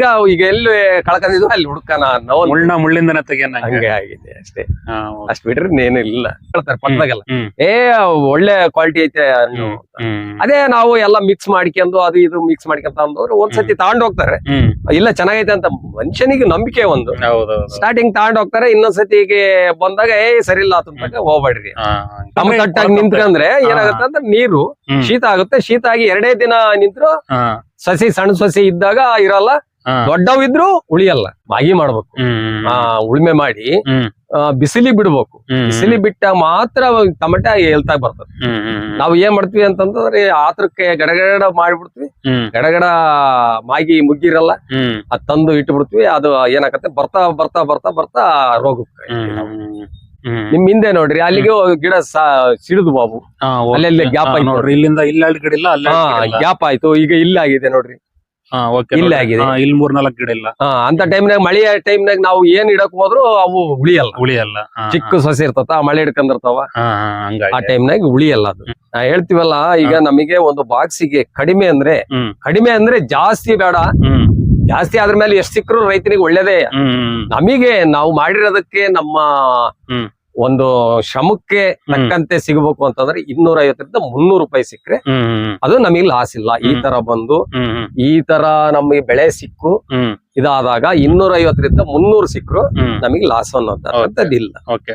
ಈಗ ಈಗ ಎಲ್ಲಿ ಕಳ್ಕೊಂಡಿದ್ವು ಅಲ್ಲಿ ಹುಡುಕನ ನಾವು ಮುಳ್ಳ ಮುಳ್ಳಿಂದನೇ ತೆಗಿಯನ ಹಂಗೆ. ಆಗಿದೆ ಅಷ್ಟೇ. ಅಷ್ಟ್ ಬಿಟ್ರೆ ಇನ್ನೇನು ಇಲ್ಲ. ಹೇಳ್ತಾರೆ ಪಕ್ಕದಾಗೆಲ್ಲ. ಏ ಒಳ್ಳೆ ಕ್ವಾಲಿಟಿ ಐತೆ ಅದೇ ನಾವು ಎಲ್ಲ ಮಿಕ್ಸ್ ಮಾಡ್ಕೊಂಡು ಅದು ಇದು ಮಿಕ್ಸ್ ಮಾಡ್ಕೊಂತ ಅಂದವ್ರು ಒಂದ್ಸತಿ ತಗೊಂಡ್ ಹೋಗ್ತಾರೆ. ಇಲ್ಲ ಚೆನ್ನಾಗೈತೆ ಅಂತ ಮನುಷ್ಯನಿಗೆ ನಂಬಿಕೆ ಒಂದು. ಸ್ಟಾರ್ಟಿಂಗ್ ತಗೊಂಡ್ ಹೋಗ್ತಾರೆ ಇನ್ನೊಂದ್ಸತಿಗೆ ಬಂದಾಗ ಏ ಸರಿ ಇಲ್ಲ ಅಂತಂದಾಗ ಹೋಗ್ಬೇಡ್ರಿ. ತಮ್ಮ ಕಟ್ಟಾಗಿ ನಿಂತ್ಕಂದ್ರೆ ಏನಾಗುತ್ತೆ ಅಂದ್ರೆ ನೀರು ಶೀತ ಆಗುತ್ತೆ. ಶೀತ ಆಗಿ ಎರಡೇ ದಿನ ನಿಂತ್ರು ಸಸಿ ಸಣ್ಣ ಸಸಿ ಇದ್ದಾಗ ಇರಲ್ಲ. ಹಾ. ದೊಡ್ಡವಿದ್ರು ಉಳಿಯಲ್ಲ ಮಾಗಿ ಮಾಡ್ಬೇಕು. ಆ ಉಳ್ಮೆ ಮಾಡಿ ಬಿಸಿಲಿ ಬಿಡ್ಬೇಕು. ಬಿಸಿಲಿ ಬಿಟ್ಟ ಮಾತ್ರ ಟಮಟೆ ಎಲ್ತಾ ಬರ್ತದೆ. ನಾವು ಏನ್ ಮಾಡ್ತೀವಿ ಅಂತಂದ್ರೆ ಆತರಕ್ಕೆ ಗಡಗಡ ಮಾಡ್ಬಿಡ್ತೀವಿ. ಗಡಗಡ ಮಾಗಿ ಮುಗ್ಗಿರಲ್ಲ ಅದ್ ತಂದು ಇಟ್ಟು ಬಿಡ್ತೀವಿ ಅದು ಏನಾಗತ್ತೆ? ಬರ್ತಾ ಬರ್ತಾ ಬರ್ತಾ ಬರ್ತಾ ರೋಗಕ್ಕೆ ನಿಮ್ ಹಿಂದೆ ನೋಡ್ರಿ ಅಲ್ಲಿಗೆ ಗಿಡ ಸಿಡಿದು ಬಾಬು. ಅಲ್ಲೆಲ್ಲ ಗ್ಯಾಪ್ ಆಯ್ತು. ನೋಡ್ರಿ. ಇಲ್ಲಿಂದ ಇಲ್ಲ. ಗ್ಯಾಪ್ ಆಯ್ತು. ಈಗ ಇಲ್ಲ ಆಗಿದೆ ನೋಡ್ರಿ. ಇಲ್ಲೇ ಆಗಿದೆ. ಇಲ್ಲಿ ಮೂರ್ ನಾಲ್ಕು ಗಿಡ ಇಲ್ಲ. ಹಾ ಅಂತ ಟೈಮ್ನಾಗ ಟೈಮ್ ಟೈಮ್ನಾಗ ನಾವು ಏನ್ ಇಡಕ್ ಹೋದ್ರು ಅವು ಉಳಿಯಲ್ಲ. ಉಳಿಯಲ್ಲ. ಚಿಕ್ಕ ಸಸಿ ಇರ್ತತ ಮಳೆ ಹಿಡ್ಕೊಂಡಿರ್ತಾವ ಹಾ, ಹಾ, ಆ ಟೈಮ್ ಟೈಮ್ನಾಗ ಉಳಿಯಲ್ಲ ಅದು. ನಾ ಹೇಳ್ತೀವಲ್ಲ ಈಗ ನಮಗೆ ಒಂದು ಬಾಕ್ಸಿಗೆ ಕಡಿಮೆ ಅಂದ್ರೆ ಕಡಿಮೆ ಅಂದ್ರೆ ಜಾಸ್ತಿ ಬೇಡ. ಜಾಸ್ತಿ ಆದ್ರ ಮೇಲೆ ಎಷ್ಟ್ ಸಿಕ್ಕರು ರೈತನಿಗೆ ಒಳ್ಳೇದೇ. ನಮಗೆ ನಾವು ಮಾಡಿರೋದಕ್ಕೆ ನಮ್ಮ. ಒಂದು ಶ್ರಮಕ್ಕೆ ತಕ್ಕಂತೆ ಸಿಗಬೇಕು ಅಂತಂದ್ರೆ ಇನ್ನೂರ ಐವತ್ತರಿಂದ ಮುನ್ನೂರು ರೂಪಾಯಿ ಸಿಕ್ಕರೆ ಅದು ನಮಗೆ ಲಾಸ್ ಇಲ್ಲ. ಈ ತರ ಬಂದು ಈ ತರ ನಮಗೆ ಬೆಳೆ ಸಿಕ್ಕು ಇದಾದಾಗ ಇನ್ನೂರ ಐವತ್ತರಿಂದ ಮುನ್ನೂರು ಸಿಕ್ಕರು ನಮಗೆ ಲಾಸ್ ಅನ್ನೋದಿಲ್ಲ ಓಕೆ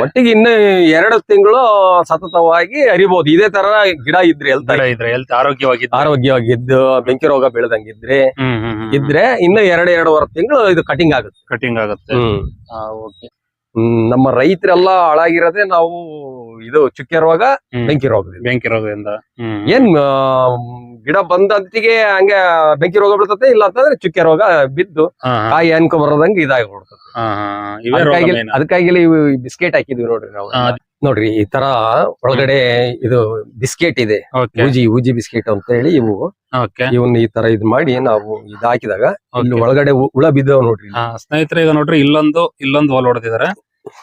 ಒಟ್ಟಿಗೆ ಇನ್ನು ಎರಡು ತಿಂಗಳು ಸತತವಾಗಿ ಅರಿಬಹುದು ಇದೇ ತರ ಗಿಡ ಇದ್ರೆ ಆರೋಗ್ಯವಾಗಿ ಆರೋಗ್ಯವಾಗಿದ್ದು ಬೆಂಕಿ ರೋಗ ಬೆಳೆದಂಗಿದ್ರೆ ಇದ್ರೆ ಇನ್ನು ಎರಡು ಎರಡೂವರೆ ತಿಂಗಳು ಇದು ಕಟಿಂಗ್ ಆಗುತ್ತೆ. ಕಟಿಂಗ್ ಆಗುತ್ತೆ. ನಮ್ಮ ರೈತರೆಲ್ಲ ಹಾಳಾಗಿರೋದೇ ನಾವು ಇದು ಚುಕ್ಕೆ ರೋಗ. ಬೆಂಕಿ ರೋಗ ಬೆಂಕಿ ರೋಗದಿಂದ ಏನ್ ಗಿಡ ಬಂದಂತಿಗೆ ಹಂಗೆ ಬೆಂಕಿ ರೋಗ ಬಿಡ್ತತೆ ಇಲ್ಲ ಅಂತಂದ್ರೆ ಚುಕ್ಕೆ ರೋಗ ಬಿದ್ದು ಕಾಯಿ ಅನ್ಕೊ ಬರೋದಂಗೆ. ಇವೇ ರೋಗ ಅದಕ್ಕಾಗಿ ಬಿಸ್ಕೆಟ್ ಹಾಕಿದ್ವಿ ನೋಡ್ರಿ ನಾವು. ನೋಡ್ರಿ ಈ ತರ ಒಳಗಡೆ ಇದು ಬಿಸ್ಕೆಟ್ ಇದೆ. ಉಜಿ ಉಜಿ ಬಿಸ್ಕೆಟ್ ಅಂತ ಹೇಳಿ ಇವು. ಇವನ್ ಈ ತರ ಇದ್ ಮಾಡಿ ನಾವು ಇದ್ ಹಾಕಿದಾಗ ಇಲ್ಲಿ. ಒಳಗಡೆ ಹುಳ ಬಿದ್ದವ್ ನೋಡ್ರಿ ಸ್ನೇಹಿತರೆ ಈಗ ನೋಡ್ರಿ ಇಲ್ಲೊಂದು ಇಲ್ಲೊಂದು ಹೊಲ ಹೊಡೆದಿದ್ದಾರೆ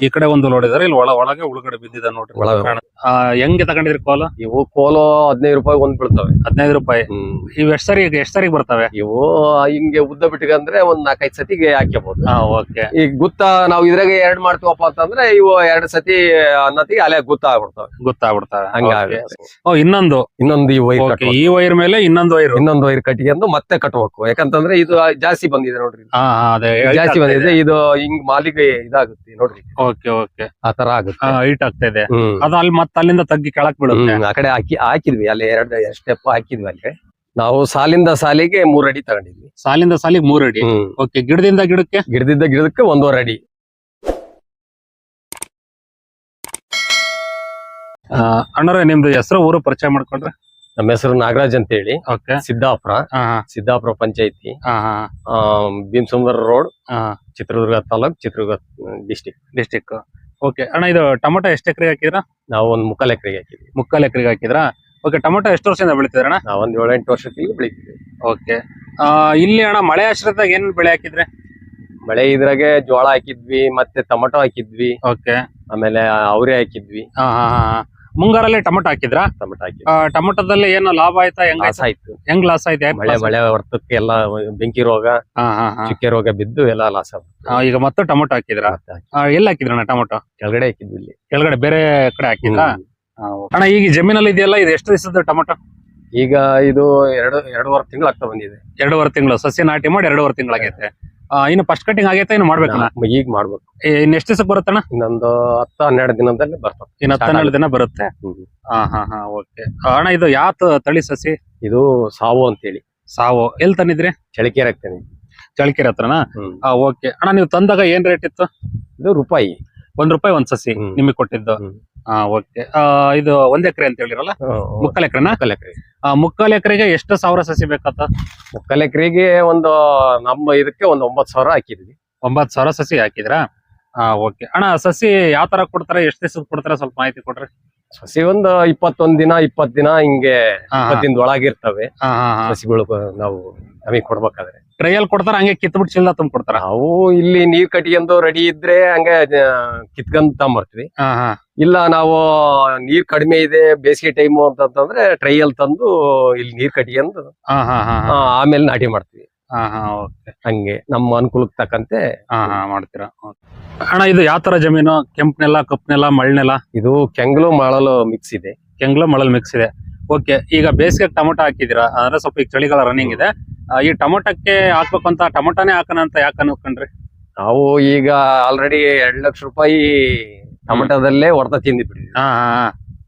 ಈ ಕಡೆ ಒಂದು ನೋಡಿದಾರೆ ಇಲ್ಲಿ ಒಳ ಒಳಗೆ ಉಳ್ಗಡೆ ಬಿದ್ದಿದೆ ನೋಡ್ರಿ. ಒಳಗೆ. ಕಾಣ- ಆ, ಹೆಂಗೆ ತಗೊಂಡಿದ್ರಿ ಕೋಲ? ಇವು ಕೋಲೋ ಹದಿನೈದು ರೂಪಾಯಿ ಒಂದ್ ಬೀಳ್ತವೆ. ಹದಿನೈದು ರೂಪಾಯಿ. ಹ್ಮ್. ಇವ್ ಎಷ್ಟ್ ಸರಿ ಎಷ್ಟ್ ಸರಿ ಬರ್ತವೆ? ಇವು ಹಿಂಗೆ ಉದ್ದ ಬಿಟ್ಟಿಗಂದ್ರೆ ಒಂದ್ ನಾಲ್ಕೈದು ಸತಿಗೆ ಹಾಕಬಹುದು ಹಾ ಓಕೆ. ಈಗ ಗುತ್ತ ನಾವು ಇದ್ರಾಗ ಎರಡ್ ಮಾಡ್ತೀವಪ್ಪ ಅಂತಂದ್ರೆ ಇವು ಎರಡ್ ಸತಿ ಅನ್ನತಿಗೆ ಅಲ್ಲೇ ಗುತ್ತ ಆಗ್ಬಿಡ್ತಾವೆ. ಗೊತ್ತಾಗ್ಬಿಡ್ತವೆ ಹಂಗ Okay. ಓ ಇನ್ನೊಂದು? ಇನ್ನೊಂದು ಈ ವೈರ್ ಈ ವೈರ್ ಮೇಲೆ ಇನ್ನೊಂದು ವೈರ್. ಇನ್ನೊಂದು ವೈರ್ ಕಟ್ಟಿಗೆಂದು ಮತ್ತೆ ಕಟ್ಬೇಕು. ಯಾಕಂತಂದ್ರೆ ಇದು ಜಾಸ್ತಿ ಬಂದಿದೆ ನೋಡ್ರಿ. ಹಾ ಹಾ, ಅದೇ. ಜಾಸ್ತಿ ಬಂದಿದೆ. ಇದು ಹಿಂಗ್ ಮಾಲಿಗೆ ಇದಾಗುತ್ತೆ ನೋಡ್ರಿ. ಓಕೆ ಓಕೆ ಆ ತರ ಆಗುತ್ತೆ. ಹೈಟ್ ಆಗ್ತಾ ಇದೆ. ಹ್ಮ್. ಅದು ಅಲ್ಲಿ ಮತ್ತೆ ಅಲ್ಲಿಂದ ತಗ್ಗಿ ಕೆಳಕ್ ಬಿಡುತ್ತೆ ಹ್ಮ್, ಆ ಕಡೆ ಹಾಕಿ ಹಾಕಿದ್ವಿ ಅಲ್ಲಿ ಎರಡು ಸ್ಟೆಪ್ ಹಾಕಿದ್ವಿ ಅಲ್ಲಿ. ನಾವು ಸಾಲಿಂದ ಸಾಲಿಗೆ ಮೂರ್ ಅಡಿ ತಗೊಂಡಿದ್ವಿ. ಸಾಲಿಂದ ಸಾಲಿಗೆ ಮೂರ್ ಅಡಿ. ಹ್ಮ್. ಓಕೆ ಗಿಡದಿಂದ ಗಿಡಕ್ಕೆ? ಗಿಡದಿಂದ ಗಿಡಕ್ಕೆ ಒಂದೂವರೆ ಅಡಿ. ಆ, ಅಣ್ಣರೇ ನಿಮ್ದು ಹೆಸರು ಊರು ಪರಿಚಯ ಮಾಡ್ಕೊಂಡ್ರೆ. ನಮ್ಮ ಹೆಸರು ನಾಗರಾಜ್ ಅಂತ ಹೇಳಿ ಓಕೆ. ಸಿದ್ದಾಪುರ. ಸಿದ್ದಾಪುರ ಪಂಚಾಯತಿ. Bheemasandra road Chitradurga taluk Chitradurga district district okay. ಅಣ್ಣ ಇದು ಟೊಮೊಟೊ ಎಷ್ಟು ಎಕರೆಗೆ ಹಾಕಿದ್ರ? ನಾವು ಒಂದು ಮುಕ್ಕಾಲ್ ಎಕರೆಗೆ ಹಾಕಿದ್ವಿ. ಮುಕ್ಕಾಲ್ ಎಕರೆಗೆ ಹಾಕಿದ್ರ? ಓಕೆ ಟೊಮೊಟೊ ಎಷ್ಟು ವರ್ಷದಿಂದ ಬೆಳಿತಿದ್ರ ಅಣ್ಣ? ನಾವು ಒಂದ್ ಏಳೆಂಟು ವರ್ಷಕ್ಕೆ ಬೆಳಿತೀವಿ ಓಕೆ. ಇಲ್ಲಿ ಅಣ್ಣ ಮಳೆ ಆಶ್ರಯದಾಗ ಏನ್ ಬೆಳೆ ಹಾಕಿದ್ರೆ? ಮಳೆ ಇದ್ರಾಗೆ ಜೋಳ ಹಾಕಿದ್ವಿ ಮತ್ತೆ ಟೊಮೊಟೊ ಹಾಕಿದ್ವಿ. ಓಕೆ. ಆಮೇಲೆ ಅವರೆ ಹಾಕಿದ್ವಿ. ಹಾ ಹಾ ಹಾ. ಮುಂಗಾರಲ್ಲಿ ಟೊಮೊಟೊ ಹಾಕಿದ್ರ? ಟೊಮಟೊ ಹಾಕಿ ಆ, ಟೊಮೊಟೊದಲ್ಲಿ ಏನು ಲಾಭ ಆಯ್ತಾ? ಹೆಂಗ್ ಲಾಸ್ ಆಯ್ತು. ಹೆಂಗ್ ಲಾಸ್ ಆಯ್ತಾ? ಮಳೆ ಮಳೆ ಹೊರ್ತಕ್ಕೆ ಎಲ್ಲ ಬೆಂಕಿ ರೋಗ ಹಾ ಹಾ ಹಾ. ಚುಕ್ಕೆ ರೋಗ ಬಿದ್ದು ಎಲ್ಲ ಲಾಸ್ ಆ, ಈಗ ಮತ್ತೆ ಟೊಮೊಟೊ ಹಾಕಿದ್ರ? ಎಲ್ಲಿ ಹಾಕಿದ್ರಣ್ಣ ಟೊಮೊಟೊ? ಕೆಳಗಡೆ ಹಾಕಿದ್ವಿ ಇಲ್ಲಿ. ಕೆಳಗಡೆ ಬೇರೆ ಕಡೆ ಹಾಕಿದ್ರ? ಹ್ಮ್. ಅಣ್ಣ ಈಗ ಈ ಜಮೀನಲ್ಲಿ ಇದೆಯಲ್ಲ? ಇದು ಎಷ್ಟು ದಿವಸದ ಟೊಮೊಟೊ? ಈಗ ಇದು ಎರಡು ಎರಡೂವರೆ ತಿಂಗಳು ಆಗ್ತಾ ಬಂದಿದೆ. ಎರಡೂವರೆ ತಿಂಗಳು. ಸಸ್ಯ ನಾಟಿ ಮಾಡಿ ಎರಡೂವರೆ ತಿಂಗಳಾಗೈತೆ. ಆ, ಇನ್ನು ಫಸ್ಟ್ ಕಟಿಂಗ್ ಆಗೈತೆ ಇನ್ನು ಮಾಡ್ಬೇಕಣ್ಣ ಈಗ ಮಾಡ್ಬೇಕು. ಇನ್ ಇನ್ನು ಎಷ್ಟು ದಿವಸಕ್ಕೆ ಬರುತ್ತಣ್ಣ? ಇನ್ನೊಂದು ಹತ್ತು ಹನ್ನೆರಡು ದಿನದಲ್ಲಿ ಬರ್ತದೆ. ಇನ್ನು ಹತ್ತು ಹನ್ನೆರಡು ದಿನ ಬರುತ್ತೆ? ಹಾ ಹಾ ಹಾ ಓಕೆ ಅಣ್ಣ ಇದು ಯಾವ ತಳಿ ಸಸಿ? ಇದು ಸಾವು ಅಂತೇಳಿ. ಸಾವು. ಎಲ್ಲಿ ತಂದಿದ್ರಿ? ಚಳಿಕೆರೆ ಹಾಕ್ತೇನೆ ಚಳಕೆರೆ ಹತ್ರನಾ. ಓಕೆ ಅಣ್ಣ ನೀವು ತಂದಾಗ ಏನ್ ರೇಟ್ ಇತ್ತು? ಇದು ರೂಪಾಯಿ. ಒಂದ್ ರೂಪಾಯಿ ಒಂದ್ ಸಸಿ. ನಿಮಗೆ ಕೊಟ್ಟಿದ್ದು. ಹಾ ಓಕೆ. ಇದು ಒಂದ್ ಎಕರೆ ಅಂತ ಹೇಳಿರಲ್ಲ? ಮುಕ್ಕಾಲ್ ಎಕರೆನಾ? ಮುಕ್ಕಾಲ್ ಎಕರೆ. ಮುಕ್ಕಾಲ್ ಎಕರೆಗೆ ಎಷ್ಟು ಸಾವಿರ ಸಸಿ ಬೇಕತ್ತ ಮುಕ್ಕಾಲ್ ಎಕರೆಗೆ ಒಂದು ನಮ್ಮ ಇದಕ್ಕೆ ಒಂದು ಒಂಬತ್ತು ಸಾವಿರ ಹಾಕಿದ್ವಿ. ಒಂಬತ್ ಸಾವಿರ ಸಸಿ ಹಾಕಿದ್ರಾ? ಹಾ ಓಕೆ. ಅಣ್ಣ ಸಸಿ ಯಾವ ತರ ಕೊಡ್ತಾರೆ? ಎಷ್ಟು ದಿವಸ ಕೊಡ್ತಾರ? ಸ್ವಲ್ಪ ಮಾಹಿತಿ ಕೊಡ್ರಿ. ಸಸಿ ಒಂದು ಇಪ್ಪತ್ತೊಂದ್ ದಿನ ಇಪ್ಪತ್ ದಿನ ಹಿಂಗೆ ಇಪ್ಪತ್ತಿಂದ ಒಳಗಿರ್ತವೆ. ಸಸಿಗಳು ನಾವು ನಮಗೆ ಕೊಡ್ಬೇಕಾದ್ರೆ. ಟ್ರೈಯಲ್ ಕೊಡ್ತಾರ? ಹಂಗೆ ಕಿತ್ಬಿಟ್ಟು ಚಿಲ್ಲ ತುಂಬ ಕೊಡ್ತಾರ? ಅವು ಇಲ್ಲಿ ನೀರ್ ಕಟ್ಟಿಗೆಂದು ರೆಡಿ ಇದ್ರೆ ಹಂಗೆ ಕಿತ್ಕೊಂಡ್ ತಗೊಂಬರ್ತೀವಿ ಇಲ್ಲ ನಾವು ನೀರ್ ಕಡಿಮೆ ಇದೆ ಬೇಸಿಗೆ ಟೈಮು ಅಂತಂದ್ರೆ ಟ್ರೈಯಲ್ ತಂದು ಇಲ್ಲಿ ನೀರ್ ಕಟ್ಕೊಂಡು ಆಮೇಲೆ ನಾಟಿ ಮಾಡ್ತೀವಿ. ಹಂಗೆ ನಮ್ಮ ಅನುಕೂಲಕ್ಕೆ ತಕ್ಕಂತೆ. ಹಾ ಹಾ ಮಾಡ್ತೀರಾ? ಅಣ್ಣ ಇದು ಯಾವ ತರ ಜಮೀನು? ಕೆಂಪ್ನೆಲ್ಲ ನೆಲ ಕಪ್ ನೆಲ ಇದು ಕೆಂಗ್ಲು ಮಳಲು ಮಿಕ್ಸ್ ಇದೆ. ಕೆಂಗ್ಲು ಮಳಲ್ ಮಿಕ್ಸ್ ಇದೆ. ಓಕೆ ಈಗ ಬೇಸಿಗೆ ಟೊಮೊಟೊ ಹಾಕಿದಿರಾ ಅಂದ್ರೆ ಸ್ವಲ್ಪ ಈಗ ಚಳಿಗಾಲ ರನ್ನಿಂಗ್ ಇದೆ. ಈ ಟೊಮೊಟೊಕ್ಕೆ ಹಾಕ್ಬೇಕು ಅಂತ ಟೊಮೊಟೊನೇ ಹಾಕೋಣ ಅಂತ ಯಾಕೆ ಅನ್ಕೊಂಡ್ರಿ? ನಾವು ಈಗ ಆಲ್ರೆಡಿ ಎರಡ್ ಲಕ್ಷ ರೂಪಾಯಿ ಟೊಮೆಟೊದಲ್ಲೇ ಹೊಡೆದ ತಿಂದಿದ್ವಿ. ಹಾ ಹಾ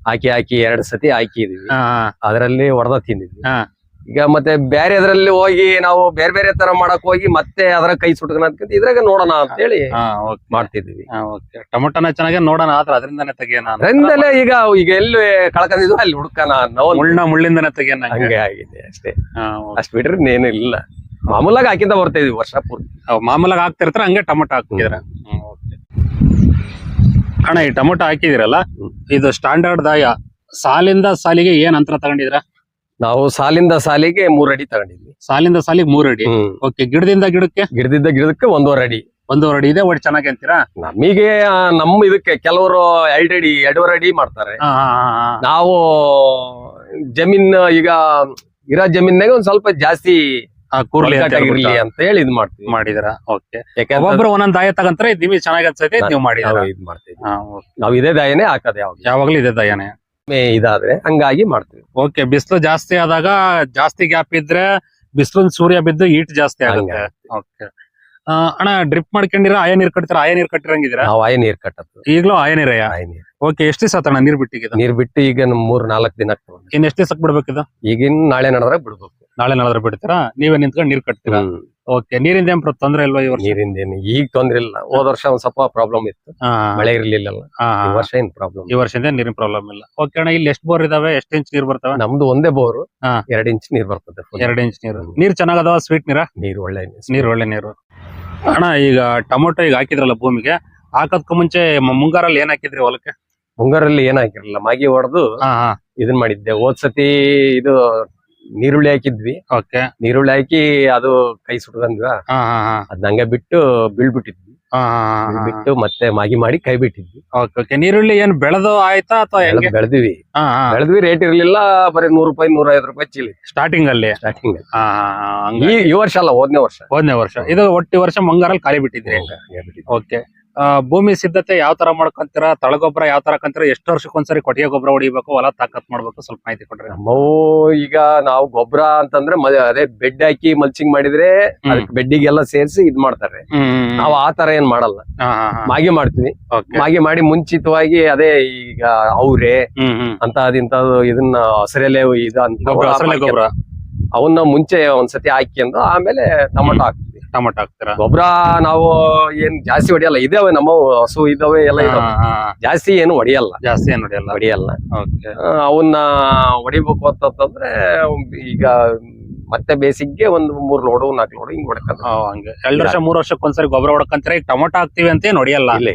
ಹಾಕಿ ಹಾಕಿ ಎರಡ್ ಸತಿ ಹಾಕಿದ್ವಿ. ಹಾ ಅದರಲ್ಲಿ ಹೊಡೆದ ತಿಂದಿದ್ವಿ. ಹಾ. ಈಗ ಮತ್ತೆ ಬೇರೆ ಅದ್ರಲ್ಲಿ ಹೋಗಿ ನಾವು ಬೇರೆ ಬೇರೆ ತರ ಮಾಡಕ್ ಹೋಗಿ ಮತ್ತೆ ಅದರ ಕೈ ಸುಟ್ಕೊಂಡ್ ಅಂತ ಇದ್ರಾಗ ನೋಡೋಣ ಅಂತ ಹೇಳಿ ಹಾ ಓಕೆ. ಮಾಡ್ತಿದ್ವಿ. ಟೊಮೊಟೊನ ಚೆನ್ನಾಗಿ ನೋಡೋಣ ಆದ್ರೆ ಅದರಿಂದಾನೇ ತೆಗಿಯೋಣ ಅಂತ. ಅದರಿಂದಲೇ ಈಗ ಈಗ ಎಲ್ಲಿ ಕಳ್ಕೊಂಡಿದ್ವಿ ಅಲ್ಲಿ ಹುಡ್ಕನ ನಾವು ಮುಳ್ಳ ಮುಳ್ಳಿಂದನೇ ತೆಗಿಯೋಣ ಹಂಗೆ. ಹಂಗೆ ಆಗಿದೆ ಅಷ್ಟೇ. ಹಾ, ಓಕೆ. ಅಷ್ಟ್ ಬಿಟ್ರೆ ಇನ್ನೇನು ಇಲ್ಲ. ಮಾಮೂಲಾಗಿ ಹಾಕಿಂತ ಬರ್ತಾ ಇದೀವಿ ವರ್ಷ ಪೂರ್ತಿ. ಅವ್ ಮಾಮೂಲಾಗಿ ಹಾಕ್ತಿರ್ತಾರ ಹಂಗೆ ಟೊಮೊಟೊ ಹಾಕ್ತಿದ್ರ. ಅಣ್ಣ ಈ ಟೊಮೊಟೊ ಹಾಕಿದಿರಲ್ಲ ಇದು ಸ್ಟ್ಯಾಂಡರ್ಡ್ ದಾಯ. ಸಾಲಿಂದ ಸಾಲಿಗೆ ಏನ್ ಅಂತರ ತಗೊಂಡಿದ್ರ ನಾವು ಸಾಲಿಂದ ಸಾಲಿಗೆ ಮೂರ್ ಅಡಿ ತಗೊಂಡಿದ್ವಿ. ಸಾಲಿಂದ ಸಾಲಿಗೆ ಮೂರ್ ಅಡಿ. ಓಕೆ ಗಿಡದಿಂದ ಗಿಡಕ್ಕೆ? ಗಿಡದಿಂದ ಗಿಡಕ್ಕೆ ಒಂದೂವರೆ ಅಡಿ. ಒಂದೂವರೆ ಅಡಿ. ಇದೆ ಒಟ್ಟು ಚೆನ್ನಾಗಿ ಅಂತೀರಾ? ನಮಗೆ ನಮ್ಮ ಇದಕ್ಕೆ ಕೆಲವರು ಎರಡು ಅಡಿ ಎರಡೂವರೆ ಅಡಿ ಮಾಡ್ತಾರೆ. ನಾವು ಜಮೀನ್ ಈಗ ಇರೋ ಜಮೀನಾಗ ಒಂದ್ ಸ್ವಲ್ಪ ಜಾಸ್ತಿ ಕೂರ್ಲಿ ಅಂತ ಇರ್ಲಿ ಅಂತ ಹೇಳಿ ಇದ್ ಮಾಡ್ತೀವಿ. ಮಾಡಿದ್ರ? ಓಕೆ ಯಾಕಂದ್ರೆ ಒಬ್ಬೊಬ್ರು ಒಂದೊಂದ್ ದಾಯ ತಗಂತಾರೆ ನಿಮಗೆ ಚೆನ್ನಾಗಿ ಅನ್ಸೈತೆ ನೀವು ಮಾಡಿದಿರ? ನಾವು ಇದ್ ಮಾಡ್ತೀವಿ. ನಾವು ಇದೇ ದಾಯನೇ ಹಾಕೋದು ಯಾವಾಗ ಯಾವಾಗ್ಲೂ ಇದೆ ಮೇ ಇದಾದ್ರೆ ಹಂಗಾಗಿ ಮಾಡ್ತೀವಿ. ಓಕೆ ಬಿಸಿಲು ಜಾಸ್ತಿ ಆದಾಗ ಜಾಸ್ತಿ ಗ್ಯಾಪ್ ಇದ್ರೆ ಬಿಸಿಲು ಸೂರ್ಯ ಬಿದ್ದು ಹೀಟ್ ಜಾಸ್ತಿ ಆಗುತ್ತೆ. ಓಕೆ ಅಣ್ಣ ಡ್ರಿಪ್ ಮಾಡ್ಕೊಂಡಿರ? ಆಯ ನೀರ್ ಕಟ್ಟಿರ ಆಯ ನೀರ್ ಕಟ್ಟಿರಂಗಿದ್ರ ನಾವು ಆಯ ನೀರ್ ಕಟ್ಟದ್ದು ಈಗಲೂ ಆಯ ನೀರ? ಆಯ ನೀರ್. ಓಕೆ ಎಷ್ಟು ದಿವಸ ಆತಣ್ಣ ನೀರ್ ಬಿಟ್ಟಿಗೆ ನೀರ್ ಬಿಟ್ಟು ಈಗ ನಮ್ ಮೂರ್ ನಾಲ್ಕ್ ದಿನ ಆಗ್ತದೆ ಇನ್ ಎಷ್ಟು ದಿವಸಕ್ಕೆ ಬಿಡ್ಬೇಕಿದ? ಈಗಿನ್ ನಾಳೆ ನಡೆದ್ರೆ ಬಿಡ್ಬೇಕು. ನಾಳೆ ನಾಳೆ ಬಿಡ್ತೀರಾ? ನೀವೇ ನಿಂತ್ಕೊಂಡು ನೀರ್ ಕಟ್ತೀರಾ? ಓಕೆ ನೀರಿಂದ ಏನ್ ತೊಂದ್ರೆ ಇಲ್ವಾ ಈ ವರ್ಷ? ನೀರಿಂದ ಏನು ಈಗ ತೊಂದ್ರೆ ಇಲ್ಲ. ಹೋದ ವರ್ಷ ಒಂದ್ ಸ್ವಲ್ಪ ಪ್ರಾಬ್ಲಮ್ ಇತ್ತು. ಹಾ, ಮಳೆ ಇರ್ಲಿಲ್ಲ ಹಾ, ಈ ಹಾ. ವರ್ಷ ಏನ್ ಪ್ರಾಬ್ಲಮ್ ಈ ವರ್ಷದಿಂದ ನೀರಿನ ಪ್ರಾಬ್ಲಮ್ ಇಲ್ಲ. ಓಕೆ ಅಣ್ಣ ಇಲ್ಲಿ ಎಷ್ಟು ಬೋರ್ ಇದಾವೆ? ಎಷ್ಟು ಇಂಚ್ ನೀರ್ ಬರ್ತವೆ? ನಮ್ದು ಒಂದೇ ಬೋರ್. ಹಾ. ಎರಡ್ ಇಂಚ್ ನೀರ್ ಬರ್ತದೆ full. ಎರಡು ಇಂಚ್ ನೀರು. ನೀರ್ ಚೆನ್ನಾಗದವ? ಸ್ವೀಟ್ ನೀರ? ನೀರ್ ಒಳ್ಳೆ ನೀರ್. ನೀರ್ ಒಳ್ಳೆ ನೀರು. ಅಣ್ಣ ಈಗ ಟೊಮೊಟೊ ಈಗ ಹಾಕಿದ್ರಲ್ಲ ಭೂಮಿಗೆ ಹಾಕದ್ಕು ಮುಂಚೆ ಮ- ಮುಂಗಾರಲ್ಲಿ ಏನ್ ಹಾಕಿದ್ರಿ ಹೊಲಕ್ಕೆ? ಮುಂಗಾರಲ್ಲಿ ಏನ್ ಹಾಕಿರಲಿಲ್ಲ ಮಾಗಿ ಹೊಡೆದು ಹಾ ಹಾ. ಇದನ್ ಮಾಡಿದ್ದೆ. ಹೋದ್ ಸತಿ ಇದು ನೀರುಳ್ಳಿ ಹಾಕಿದ್ವಿ. ಓಕೆ. ನೀರುಳ್ಳಿ ಹಾಕಿ ಅದು ಕೈ ಸುಟ್ಕೊಂಡ್ವಾ ಹಾ ಹಾ ಹಾ. ಅದ್ ಹಂಗೆ ಬಿಟ್ಟು ಬೀಳ್ಬಿಟ್ಟಿದ್ವಿ. ಹಾ ಹಾ ಹಾ ಬಿಟ್ಟು ಮತ್ತೆ ಮಾಗಿ ಮಾಡಿ ಕೈ ಬಿಟ್ಟಿದ್ವಿ. Okay okay. ನೀರುಳ್ಳಿ ಏನ್ ಬೆಳೆದು ಆಯ್ತಾ ಅಥವಾ ಹೆಂಗೆ? ಬೆಳೆದ್ವಿ. ಹಾ ಬೆಳೆದ್ವಿ ರೇಟ್ ಇರ್ಲಿಲ್ಲ ಬರೀ ನೂರು ರೂಪಾಯಿ ನೂರ ಐವತ್ತು ರೂಪಾಯಿ ಚೀಲಿ ಸ್ಟಾರ್ಟಿಂಗ್ ಅಲ್ಲಿ? ಸ್ಟಾರ್ಟಿಂಗ್ ಹಾ ಹಾ, ಹಾ, ಹಂಗೆ. ಈ ಈ ವರ್ಷ ಅಲ್ಲ ಹೋದ್ನೇ ವರ್ಷ. ಹೋದ್ನೇ ವರ್ಷ. ಇದು ಒಟ್ಟಿ ವರ್ಷ ಮಂಗಾರಲ್ಲಿ ಕಾಲಿ ಬಿಟ್ಟಿದ್ರಿ ಹಂಗೆ- ಹಂಗೆ ಬಿಟ್ಟಿದ್ವಿ. ಓಕೆ. ಭೂಮಿ ಸಿದ್ಧತೆ ಯಾವ ತರ ಮಾಡ್ಕೊಂತೀರಾ ತಳಗೊಬ್ಬರ ಯಾವ ತರ ಕಂತೀರಾ ಎಷ್ಟು ವರ್ಷಕ್ಕೊಂದ್ಸರಿ ಕೊಟ್ಟಿಗೆ ಗೊಬ್ಬರ ಹೊಡಿಬೇಕು ಹೊಲ ತಾಕತ್ ಮಾಡ್ಬೇಕು ಸ್ವಲ್ಪ ಮಾಹಿತಿ ಕೊಡ್ರಿ. ನಮ್ಮವು ಈಗ ನಾವು ಗೊಬ್ಬರ ಅಂತಂದ್ರೆ ಮ- ಅದೇ ಬೆಡ್ ಹಾಕಿ ಮಲ್ಚಿಂಗ್ ಮಾಡಿದ್ರೆ ಅದಕ್ಕೆ ಬೆಡ್ಡಿಗೆಲ್ಲ ಸೇರಿಸಿ ಇದ್ ಮಾಡ್ತಾರೆ. ನಾವು ಆ ತರ ಏನ್ ಮಾಡಲ್ಲ. ಮಾಗಿ ಮಾಡ್ತೀವಿ. ಮಾಗಿ ಮಾಡಿ ಮುಂಚಿತವಾಗಿ ಅದೇ ಈಗ ಅವ್ರೆ ಹ್ಮ್ ಹ್ಮ್. ಅಂತ ಅದಿಂತದ್ದು ಇದನ್ನ ಹಸರೆಲೆ ಇದು ಅಂತ ಗೊಬ್ಬರ ಹಸರಲೆ ಗೊಬ್ಬರ. ಅವನ್ನ ಮುಂಚೆ ಒಂದ್ಸತಿ ಹಾಕ್ಯಂದು ಆಮೇಲೆ ಟೊಮೊಟೊ ಹಾಕ್ತಿವಿ. ಟೊಮೊಟೊ ಹಾಕ್ತೀರಾ? ಗೊಬ್ಬರ ನಾವು ಏನ್ ಜಾಸ್ತಿ ಹೊಡಿಯಲ್ಲ ಇದಾವೆ ನಮ್ಮ ಹಸು ಇದಾವೆ ಎಲ್ಲ ಇದಾವೆ. ಹಾ, ಜಾಸ್ತಿ ಏನು ಹೊಡಿಯಲ್ಲ. ಜಾಸ್ತಿ ಏನು ಹೊಡಿಯಲ್ಲ? ಹೊಡಿಯಲ್ಲ. ಓಕೆ. ಆ, ಅವನ್ನ ಹೊಡಿಬೇಕು ಅಂತಂದ್ರೆ ಈಗ ಮತ್ತೆ ಬೇಸಿಗೆ ಒಂದು ಮೂರ್ ಲೋಡು ನಾಲ್ಕು ಲೋಡು ಹಿಂಗ್ ಹೊಡ್ಕೊಂಡ್ ಹಂಗೆ. ಎರಡ್ ವರ್ಷ ಮೂರ್ ವರ್ಷಕ್ಕೊಂದ್ಸರಿ ಗೊಬ್ಬರ ಹೊಡ್ಕಂತಾರೆ? ಈಗ ಟೊಮೊಟೊ ಹಾಕ್ತಿವಿ ಅಂತ ಏನ್ ಹೊಡಿಯಲ್ಲ? ಇಲ್ಲ